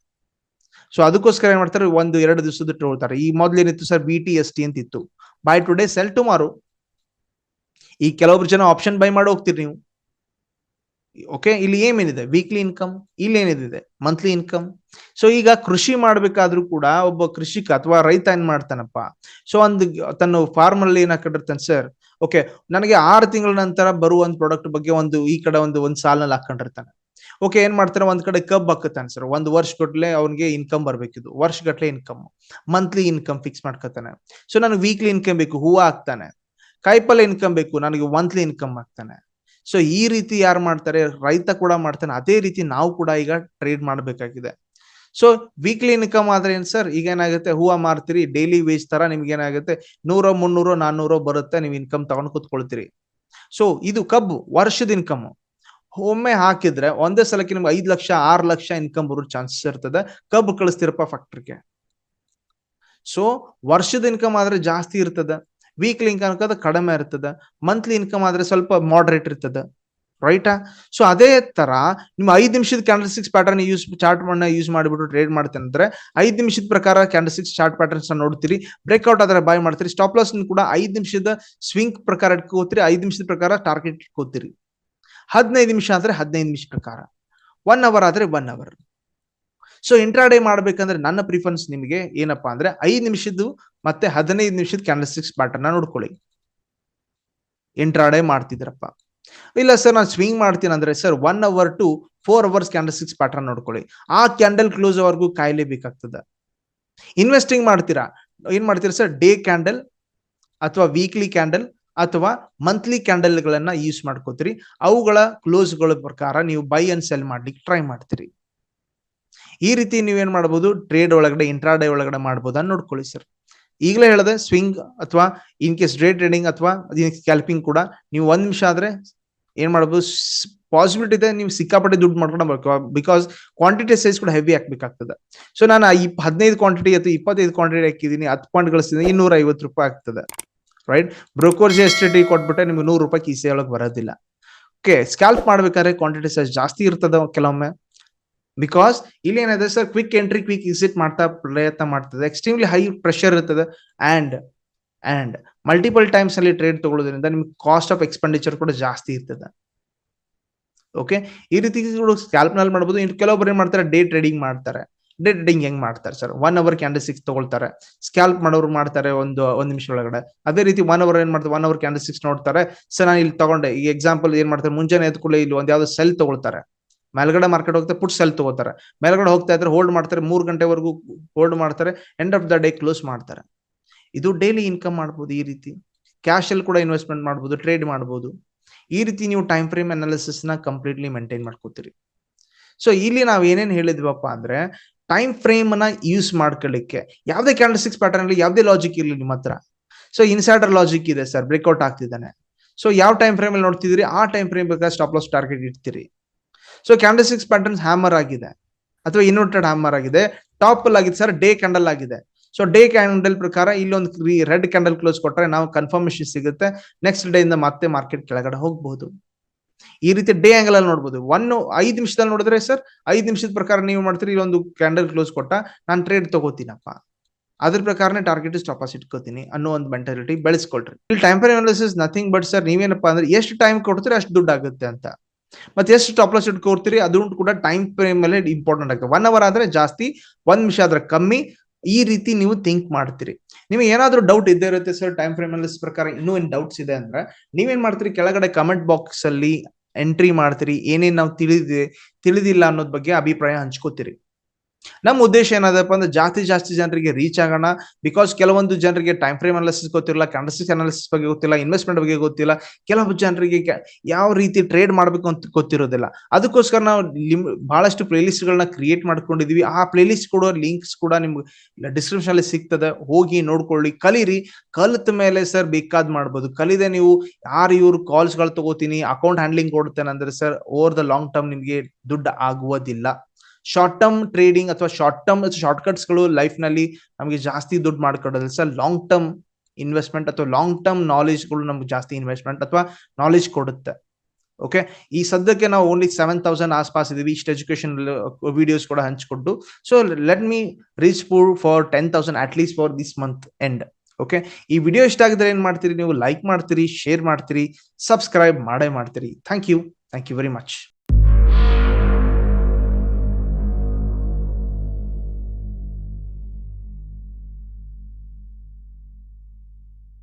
Speaker 1: ಸೊ ಅದಕ್ಕೋಸ್ಕರ ಏನ್ ಮಾಡ್ತಾರೆ? ಒಂದು, ಎರಡು ದಿವಸದ ತಗೊಳ್ತಾರೆ ಈ ಮೊದ್ಲು ಏನಿತ್ತು sir? B T S T ಅಂತ ಇತ್ತು ಬೈ ಟುಡೇ ಸೆಲ್ ಟುಮಾರೋ ಈ ಕೆಲವೊಬ್ರು ಜನ ಆಪ್ಷನ್ ಬೈ ಮಾಡಿ ಹೋಗ್ತೀರಿ ನೀವು. ಓಕೆ ಇಲ್ಲಿ ಏನೇನಿದೆ? ವೀಕ್ಲಿ ಇನ್ಕಮ್ ಇಲ್ಲಿ ಏನಿದೆ ಮಂತ್ಲಿ ಇನ್ಕಮ್ ಸೊ ಈಗ ಕೃಷಿ ಮಾಡ್ಬೇಕಾದ್ರೂ ಕೂಡ ಒಬ್ಬ ಕೃಷಿಕ ಅಥವಾ ರೈತ ಏನ್ ಮಾಡ್ತಾನಪ್ಪ? ಸೊ ಒಂದು ತನ್ನ ಫಾರ್ಮ್ ಅಲ್ಲಿ ಏನ್ ಹಾಕೊಂಡಿರ್ತಾನೆ ಸರ್ ಓಕೆ ನನಗೆ ಆರು ತಿಂಗಳ ನಂತರ ಬರುವ ಒಂದು ಪ್ರಾಡಕ್ಟ್ ಬಗ್ಗೆ ಒಂದು ಈ ಕಡೆ ಒಂದು ಒಂದು ಸಾಲಲ್ಲಿ ಹಾಕೊಂಡಿರ್ತಾನೆ. ಓಕೆ ಏನ್ ಮಾಡ್ತಾನೆ? ಒಂದ್ ಕಡೆ ಕಬ್ ಹಾಕತಾನೆ ಸರ್ ಒಂದು ವರ್ಷ ಗಟ್ಲೆ ಅವ್ನಿಗೆ ಇನ್ಕಮ್ ಬರ್ಬೇಕಿದು. ವರ್ಷ ಗಟ್ಲೆ ಇನ್ಕಮ್ ಮಂತ್ಲಿ ಇನ್ಕಮ್ ಫಿಕ್ಸ್ ಮಾಡ್ಕೊತಾನೆ. ಸೊ ನನಗೆ ವೀಕ್ಲಿ ಇನ್ಕಮ್ ಬೇಕು. ಹೂವು ಹಾಕ್ತಾನೆ. ಕಾಯಿಪಲ್ಯ ಇನ್ಕಮ್ ಬೇಕು, ನನಗೆ ಮಂತ್ಲಿ ಇನ್ಕಮ್ ಆಗ್ತಾನೆ. ಸೊ ಈ ರೀತಿ ಯಾರು ಮಾಡ್ತಾರೆ, ರೈತ ಕೂಡ ಮಾಡ್ತಾನೆ, ಅದೇ ರೀತಿ ನಾವು ಕೂಡ ಈಗ ಟ್ರೇಡ್ ಮಾಡಬೇಕಾಗಿದೆ. ಸೊ ವೀಕ್ಲಿ ಇನ್ಕಮ್ ಆದ್ರೆ ಏನ್ ಸರ್ ಈಗ ಏನಾಗುತ್ತೆ? ಹೂವ ಮಾರ್ತೀರಿ ಡೈಲಿ ವೇಜ್ ತರ ನಿಮ್ಗೆ ಏನಾಗುತ್ತೆ? ನೂರೋ, ಮುನ್ನೂರೋ, ನಾನ್ನೂರೋ ಬರುತ್ತೆ, ನೀವು ಇನ್ಕಮ್ ತಗೊಂಡು ಕೂತ್ಕೊಳ್ತೀರಿ. ಸೊ ಇದು ಕಬ್ಬು, ವರ್ಷದ ಇನ್ಕಮ್ ಒಮ್ಮೆ ಹಾಕಿದ್ರೆ, ಒಂದೇ ಸಲಕ್ಕೆ ನಿಮ್ಗೆ ಐದು ಲಕ್ಷ, ಆರು ಲಕ್ಷ ಇನ್ಕಮ್ ಬರೋ ಚಾನ್ಸಸ್ ಇರ್ತದೆ. ಕಬ್ಬು ಕಳಿಸ್ತಿರಪ್ಪ ಫ್ಯಾಕ್ಟ್ರಿಗೆ ಸೊ ವರ್ಷದ ಇನ್ಕಮ್ ಆದ್ರೆ ಜಾಸ್ತಿ ಇರ್ತದೆ. ವೀಕ್ಲಿ ಇನ್ಕಮ್ ಅದು ಕಡಿಮೆ ಇರ್ತದೆ. ಮಂತ್ಲಿ ಇನ್ಕಮ್ ಆದ್ರೆ ಸ್ವಲ್ಪ ಮಾಡ್ರೇಟ್ ಇರ್ತದೆ. ರೈಟಾ ಸೊ ಅದೇ ತರ ನಿಮ್ಮ ಐದು ನಿಮಿಷದ candle sticks pattern use chart ಮಾಡ್ನ use ಮಾಡಿಬಿಟ್ಟು ಟ್ರೇಡ್ ಮಾಡ್ತೇನೆ ಅಂದ್ರೆ ಐದು ನಿಮಿಷದ ಪ್ರಕಾರ ಕ್ಯಾಂಡಲ್ ಸಿಕ್ಸ್ ಚಾರ್ಟ್ ಪ್ಯಾಟರ್ನ್ಸ್ ನೋಡ್ತೀರಿ. ಬ್ರೇಕ್ಔಟ್ ಆದ್ರೆ ಬಾಯ್ ಮಾಡ್ತೀರಿ. ಸ್ಟಾಪ್ ಲಾಸ್ ಕೂಡ ಐದು ನಿಮಿಷದ ಸ್ವಿಂಗ್ ಪ್ರಕಾರ ಇಟ್ಕೋತೀರಿ. ಐದು ನಿಮಿಷದ ಪ್ರಕಾರ ಟಾರ್ಗೆಟ್ ಇಟ್ಕೋತೀರಿ. ಹದಿನೈದು ನಿಮಿಷ ಆದ್ರೆ ಹದಿನೈದು ನಿಮಿಷ ಪ್ರಕಾರ. ಒನ್ ಅವರ್ ಆದ್ರೆ ಒನ್ ಅವರ್ ಸೊ ಇಂಟ್ರಾಡೇ ಮಾಡ್ಬೇಕಂದ್ರೆ ನನ್ನ ಪ್ರಿಫರೆನ್ಸ್ ನಿಮಗೆ ಏನಪ್ಪಾ ಅಂದ್ರೆ ಐದು ನಿಮಿಷದ್ದು ಮತ್ತೆ ಹದಿನೈದು ನಿಮಿಷದ ಕ್ಯಾಂಡಲ್ ಸಿಕ್ಸ್ ಪ್ಯಾಟರ್ನ್ ನೋಡ್ಕೊಳ್ಳಿ. ಇಂಟ್ರಾಡೇ ಮಾಡ್ತಿದ್ರಪ್ಪ ಇಲ್ಲ ಸರ್ ನಾನು ಸ್ವಿಂಗ್ ಮಾಡ್ತೀನಿ ಅಂದ್ರೆ sir one hour to four hours candlestick pattern ನೋಡ್ಕೊಳ್ಳಿ. ಆ ಕ್ಯಾಂಡಲ್ ಕ್ಲೋಸ್ ಅವರ್ಗೂ ಕಾಯ್ಲೇಬೇಕಾಗ್ತದ ಇನ್ವೆಸ್ಟಿಂಗ್ ಮಾಡ್ತೀರಾ? ಏನ್ ಮಾಡ್ತೀರಾ ಸರ್ ಡೇ ಕ್ಯಾಂಡಲ್ ಅಥವಾ ವೀಕ್ಲಿ ಕ್ಯಾಂಡಲ್ ಅಥವಾ ಮಂತ್ಲಿ ಕ್ಯಾಂಡಲ್ಗಳನ್ನ ಯೂಸ್ ಮಾಡ್ಕೋತೀರಿ. ಅವುಗಳ ಕ್ಲೋಸ್ಗಳ ಪ್ರಕಾರ ನೀವು ಬೈ ಅಂಡ್ ಸೆಲ್ ಮಾಡ್ಲಿಕ್ಕೆ ಟ್ರೈ ಮಾಡ್ತೀರಿ. ಈ ರೀತಿ ನೀವೇನ್ ಮಾಡ್ಬೋದು ಟ್ರೇಡ್ ಒಳಗಡೆ ಇಂಟ್ರಾಡೇ ಒಳಗಡೆ ಮಾಡ್ಬೋದಾ ನೋಡ್ಕೊಳ್ಳಿ ಸರ್ ಈಗಲೇ ಹೇಳಿದೆ ಸ್ವಿಂಗ್ ಅಥವಾ ಇನ್ ಕೇಸ್ ಡೇ ಟ್ರೇಡಿಂಗ್ ಅಥವಾ ಸ್ಕ್ಯಾಲ್ಪಿಂಗ್ ಕೂಡ ನೀವು ಒಂದ್ ನಿಮಿಷ ಆದ್ರೆ ಏನ್ ಮಾಡ್ಬೋದು ಪಾಸಿಬಿಲಿಟಿ ಇದೆ ನೀವು ಸಿಕ್ಕಾಪಟ್ಟೆ ದುಡ್ಡು ಮಾಡ್ಕೊಂಡು ಬಿಕಾಸ್ ಕ್ವಾಂಟಿಟಿ ಸೈಜ್ ಕೂಡ ಹೆವಿ ಹಾಕ್ಬೇಕಾಗ್ತದೆ. ಸೊ ನಾನು ಈ ಹದಿನೈದು ಕ್ವಾಂಟಿಟಿ ಅಥವಾ ಇಪ್ಪತ್ತೈದು ಕ್ವಾಂಟಿಟಿ ಹಾಕಿದೀನಿ ಹತ್ತು ಪಾಯಿಂಟ್ ಗಳಿಸಿದ್ರೆ ಇನ್ನೂರ ಐವತ್ತು ರೂಪಾಯಿ ಆಗ್ತದೆ. ರೈಟ್ ಬ್ರೋಕರ್ಜಿ ಎಸ್ಟೇಟಿ ಕೊಟ್ಬಿಟ್ಟೆ ನಿಮ್ಗೆ ನೂರು ರೂಪಾಯಿ ಕೀಸೆ ಒಳಗೆ ಬರೋದಿಲ್ಲ. ಓಕೆ ಸ್ಕ್ಯಾಲ್ಪ್ ಮಾಡ್ಬೇಕಾದ್ರೆ ಕ್ವಾಂಟಿಟಿ ಸೈಜ್ ಜಾಸ್ತಿ ಇರ್ತದೆ ಕೆಲವೊಮ್ಮೆ. ಬಿಕಾಸ್ ಇಲ್ಲಿ ಏನಿದೆ sir quick entry quick exit ಮಾಡ್ತಾ ಪ್ರಯತ್ನ ಮಾಡ್ತದೆ. ಎಕ್ಸ್ಟ್ರೀಮ್ಲಿ ಹೈ ಪ್ರೆಷರ್ ಇರ್ತದೆ. ಅಂಡ್ ಅಂಡ್ ಮಲ್ಟಿಪಲ್ ಟೈಮ್ಸ್ ಅಲ್ಲಿ ಟ್ರೇಡ್ ತಗೊಳ್ಳೋದ್ರಿಂದ ನಿಮ್ಗೆ ಕಾಸ್ಟ್ ಆಫ್ ಎಕ್ಸ್ಪೆಂಡಿಚರ್ ಕೂಡ ಜಾಸ್ತಿ ಇರ್ತದೆ. ಓಕೆ ಈ ರೀತಿ ಸ್ಕ್ಯಾಲ್ಪ್ ಮಾಡ್ಬೋದು. ಇನ್ನು ಕೆಲವೊಬ್ರು ಏನ್ ಮಾಡ್ತಾರೆ? ಡೇ ಟ್ರೇಡಿಂಗ್ ಮಾಡ್ತಾರೆ. ಡೇ ಟ್ರೇಡಿಂಗ್ ಹೆಂಗ್ ಮಾಡ್ತಾರೆ sir one hour candle sticks ತಗೊಳ್ತಾರೆ. ಸ್ಕ್ಯಾಲ್ಪ್ ಮಾಡೋರು ಮಾಡ್ತಾರೆ ಒಂದು, ಒಂದ್ ನಿಮಿಷ ಒಳಗಡೆ. ಅದೇ ರೀತಿ ಒನ್ ಅವರ್ ಏನ್ ಮಾಡ್ತಾರೆ? ಒನ್ ಅವರ್ ಕ್ಯಾಂಡಲ್ ಸಿಕ್ಸ್ ನೋಡ್ತಾರೆ. ಸರ್ ನಾನು ಇಲ್ಲಿ ತಗೊಂಡೆ. ಈ ಎಕ್ಸಾಂಪಲ್ ಏನ್ ಮಾಡ್ತಾರೆ? ಮುಂಜಾನೆ ಎದ್ಕೊಳ್ಳಿ ಇಲ್ಲಿ ಒಂದ್ ಯಾವ್ದೋ ಸೆಲ್ ತಗೊಳ್ತಾರೆ. ಮೇಲ್ಗಡೆ ಮಾರ್ಕೆಟ್ ಹೋಗ್ತಾರೆ ಪುಟ್ ಸೆಲ್ ತಗೋತಾರೆ. ಮೇಲ್ಗಡೆ ಹೋಗ್ತಾ ಇದ್ರೆ ಹೋಲ್ಡ್ ಮಾಡ್ತಾರೆ, ಮೂರ್ ಗಂಟೆವರೆಗೂ ಹೋಲ್ಡ್ ಮಾಡ್ತಾರೆ end of the day close ಮಾಡ್ತಾರೆ. ಇದು ಡೈಲಿ ಇನ್ಕಮ್ ಮಾಡ್ಬೋದು ಈ ರೀತಿ. ಕ್ಯಾಶ್ ಅಲ್ಲಿ ಕೂಡ ಇನ್ವೆಸ್ಟ್ಮೆಂಟ್ ಮಾಡ್ಬೋದು ಟ್ರೇಡ್ ಮಾಡ್ಬೋದು. ಈ ರೀತಿ ನೀವು ಟೈಮ್ ಫ್ರೇಮ್ ಅನಾಲಿಸಿಸ್ನ ಕಂಪ್ಲೀಟ್ಲಿ ಮೇಂಟೈನ್ ಮಾಡ್ಕೋತೀರಿ. ಸೊ ಇಲ್ಲಿ ನಾವ್ ಏನೇನ್ ಹೇಳಿದ್ವಪ್ಪ ಅಂದ್ರೆ ಟೈಮ್ ಫ್ರೇಮ್ ಅನ್ನ ಯೂಸ್ ಮಾಡ್ಕೊಳ್ಳಿಕ್ಕೆ ಯಾವ್ದೇ ಕ್ಯಾಂಡಲ್ ಸಿಕ್ಸ್ ಪ್ಯಾಟರ್ನ್ ಅಲ್ಲಿ, ಯಾವ್ದೇ ಲಾಜಿಕ್ ಇರಲಿ ನಿಮ್ಮ ಹತ್ರ. ಸೊ ಇನ್ಸೈಡರ್ ಲಾಜಿಕ್ ಇದೆ ಸರ್ ಬ್ರೇಕ್ಔಟ್ ಆಗ್ತಿದ್ದಾನೆ. ಸೊ ಯಾವ ಟೈಮ್ ಫ್ರೇಮ್ ಅಲ್ಲಿ ನೋಡ್ತಿದ್ರಿ ಆ ಟೈಮ್ ಫ್ರೇಮ್ ಬೇಕಾದ್ರೆ stop loss target ಇಡ್ತೀರಿ. So candle sticks patterns hammer ಆಗಿದೆ. ಅಥವಾ ಇನ್ವರ್ಟೆಡ್ ಹ್ಯಾಮರ್ ಆಗಿದೆ. ಟಾಪ್ ಅಲ್ಲಿ ಆಗಿದೆ ಸರ್ ಡೇ ಕ್ಯಾಂಡಲ್ ಆಗಿದೆ. ಸೊ ಡೇ ಕ್ಯಾಂಡಲ್ ಪ್ರಕಾರ ಇಲ್ಲೊಂದು ರೆಡ್ ಕ್ಯಾಂಡಲ್ ಕ್ಲೋಸ್ ಕೊಟ್ಟರೆ ನಾವು ಕನ್ಫರ್ಮೇಶನ್ ಸಿಗುತ್ತೆ. ನೆಕ್ಸ್ಟ್ ಡೇ ಇಂದ ಮತ್ತೆ ಮಾರ್ಕೆಟ್ ಕೆಳಗಡೆ ಹೋಗಬಹುದು ಈ ರೀತಿ ಡೇ ಆಂಗಲ್ ಅಲ್ಲಿ ನೋಡಬಹುದು ಒನ್ ಐದು ನಿಮಿಷದಲ್ಲಿ ನೋಡಿದ್ರೆ ಸರ್ ಐದು ನಿಮಿಷದ ಪ್ರಕಾರ ನೀವು ಮಾಡ್ತೀರಿ, ಇಲ್ಲೊಂದು ಕ್ಯಾಂಡಲ್ ಕ್ಲೋಸ್ ಕೊಟ್ಟ ನಾನು ಟ್ರೇಡ್ ತಗೋತೀನಪ್ಪ. ಅದ್ರ ಪ್ರಕಾರನೇ ಟಾರ್ಗೆಟ್ ಸ್ಟಾಪ್ ಲಾಸ್ ಇಟ್ಕೋತೀನಿ ಅನ್ನೋ ಒಂದು ಮೆಂಟಾಲಿಟಿ ಬೆಳೆಸ್ಕೊಳ್ರಿ. ಇಲ್ಲಿ time analysis nothing but sir ನೀವೇನಪ್ಪ ಅಂದ್ರೆ ಎಷ್ಟು ಟೈಮ್ ಕೊಡ್ತೀರಿ ಅಷ್ಟು ದುಡ್ಡು ಆಗುತ್ತೆ ಅಂತ. ಮತ್ತೆ ಎಷ್ಟು ಸ್ಟಾಪ್ ಲಾಸ್ ಇಟ್ಕೊಡ್ತೀರಿ ಅದು ಕೂಡ ಟೈಮ್ ಫ್ರೇಮ್ ಮೇಲೆ ಇಂಪಾರ್ಟೆಂಟ್ ಆಗುತ್ತೆ. ಒನ್ ಅವರ್ ಆದ್ರೆ ಜಾಸ್ತಿ, ಒಂದ್ ನಿಮಿಷ ಆದ್ರೆ ಕಮ್ಮಿ. ಈ ರೀತಿ ನೀವು ಥಿಂಕ್ ಮಾಡ್ತೀರಿ. ನಿಮಗೆ ಏನಾದರೂ ಡೌಟ್ ಇದ್ದೇ ಇರುತ್ತೆ ಸರ್ ಟೈಮ್ ಫ್ರೇಮ್ ಅಲ್ಲಿ ಪ್ರಕಾರ ಇನ್ನೂ ಏನ್ ಡೌಟ್ಸ್ ಇದೆ ಅಂದ್ರೆ, ನೀವೇನ್ ಮಾಡ್ತೀರಿ? ಕೆಳಗಡೆ ಕಮೆಂಟ್ ಬಾಕ್ಸ್ ಅಲ್ಲಿ ಎಂಟ್ರಿ ಮಾಡ್ತೀರಿ. ಏನೇನ್ ನಾವು ತಿಳಿದಿದೆ, ತಿಳಿದಿಲ್ಲ ಅನ್ನೋದ್ ಬಗ್ಗೆ ಅಭಿಪ್ರಾಯ ಹಂಚ್ಕೋತೀರಿ. ನಮ್ಮ ಉದ್ದೇಶ ಏನಾದಪ್ಪ ಅಂದ್ರೆ ಜಾಸ್ತಿ ಜಾಸ್ತಿ ಜನರಿಗೆ ರೀಚ್ ಆಗೋಣ. ಬಿಕಾಸ್ ಕೆಲವೊಂದು ಜನರಿಗೆ ಟೈಮ್ ಫ್ರೇಮ್ ಅನಾಲಿಸಿಸ್ ಗೊತ್ತಿರಲ್ಲ ಕ್ಯಾಂಡಸ್ಟಿಕ್ ಅನಾಲಿಸಿಸ್ ಬಗ್ಗೆ ಗೊತ್ತಿಲ್ಲ ಇನ್ವೆಸ್ಟ್ಮೆಂಟ್ ಬಗ್ಗೆ ಗೊತ್ತಿಲ್ಲ. ಕೆಲವು ಜನರಿಗೆ ಯಾವ ರೀತಿ ಟ್ರೇಡ್ ಮಾಡಬೇಕು ಅಂತ ಗೊತ್ತಿರೋದಿಲ್ಲ. ಅದಕ್ಕೋಸ್ಕರ ನಾವು ಬಹಳಷ್ಟು ಪ್ಲೇಲಿಸ್ಟ್ ಗಳನ್ನ ಕ್ರಿಯೇಟ್ ಮಾಡ್ಕೊಂಡಿದೀವಿ. ಆ ಪ್ಲೇಲಿಸ್ಟ್ ಕೊಡೋ ಲಿಂಕ್ಸ್ ಕೂಡ ನಿಮ್ಗೆ ಡಿಸ್ಕ್ರಿಪ್ಷನ್ ಅಲ್ಲಿ ಸಿಗ್ತದೆ. ಹೋಗಿ ನೋಡ್ಕೊಳ್ಳಿ. ಕಲೀರಿ. ಕಲಿತ ಮೇಲೆ ಸರ್ ಬೇಕಾದ್ ಮಾಡ್ಬೋದು. ಕಲಿದೆ ನೀವು ಯಾರು ಇವ್ರು ಕಾಲ್ಸ್ಗಳು ತಗೋತೀನಿ ಅಕೌಂಟ್ ಹ್ಯಾಂಡ್ಲಿಂಗ್ ಕೊಡ್ತೇನೆ ಅಂದ್ರೆ sir over the long term ನಿಮ್ಗೆ ದುಡ್ಡು ಆಗುವುದಿಲ್ಲ. ಶಾರ್ಟ್ ಟರ್ಮ್ ಟ್ರೇಡಿಂಗ್ ಅಥವಾ ಶಾರ್ಟ್ ಟರ್ಮ್ ಶಾರ್ಟ್ ಕಟ್ಸ್ಗಳು ಲೈಫ್ನಲ್ಲಿ ನಮಗೆ ಜಾಸ್ತಿ ದುಡ್ಡು ಮಾಡ್ಕೊಡೋದಿಲ್ಲ. ಸರ್ ಲಾಂಗ್ ಟರ್ಮ್ ಇನ್ವೆಸ್ಟ್ಮೆಂಟ್ ಅಥವಾ ಲಾಂಗ್ ಟರ್ಮ್ ನಾಲೆಜ್ಗಳು ನಮ್ಗೆ ಜಾಸ್ತಿ ಇನ್ವೆಸ್ಟ್ಮೆಂಟ್ ಅಥವಾ ನಾಲೆಜ್ ಕೊಡುತ್ತೆ. ಓಕೆ ಈ ಸದ್ಯಕ್ಕೆ ನಾವು ಓನ್ಲಿ ಸೆವೆನ್ ತೌಸಂಡ್ ಆಸ್ಪಾಸ್ ಇದೀವಿ. ಇಷ್ಟು ಎಜುಕೇಶನ್ ವಿಡಿಯೋಸ್ ಕೂಡ ಹಂಚಿಕೊಂಡು so let me reach for for ten thousand at least for this month end okay ಈ ವಿಡಿಯೋ ಇಷ್ಟ ಆಗಿದ್ರೆ ಏನ್ ಮಾಡ್ತೀರಿ ನೀವು? ಲೈಕ್ ಮಾಡ್ತೀರಿ ಶೇರ್ ಮಾಡ್ತೀರಿ ಸಬ್ಸ್ಕ್ರೈಬ್ ಮಾಡೇ ಮಾಡ್ತೀರಿ. Thank you thank you very much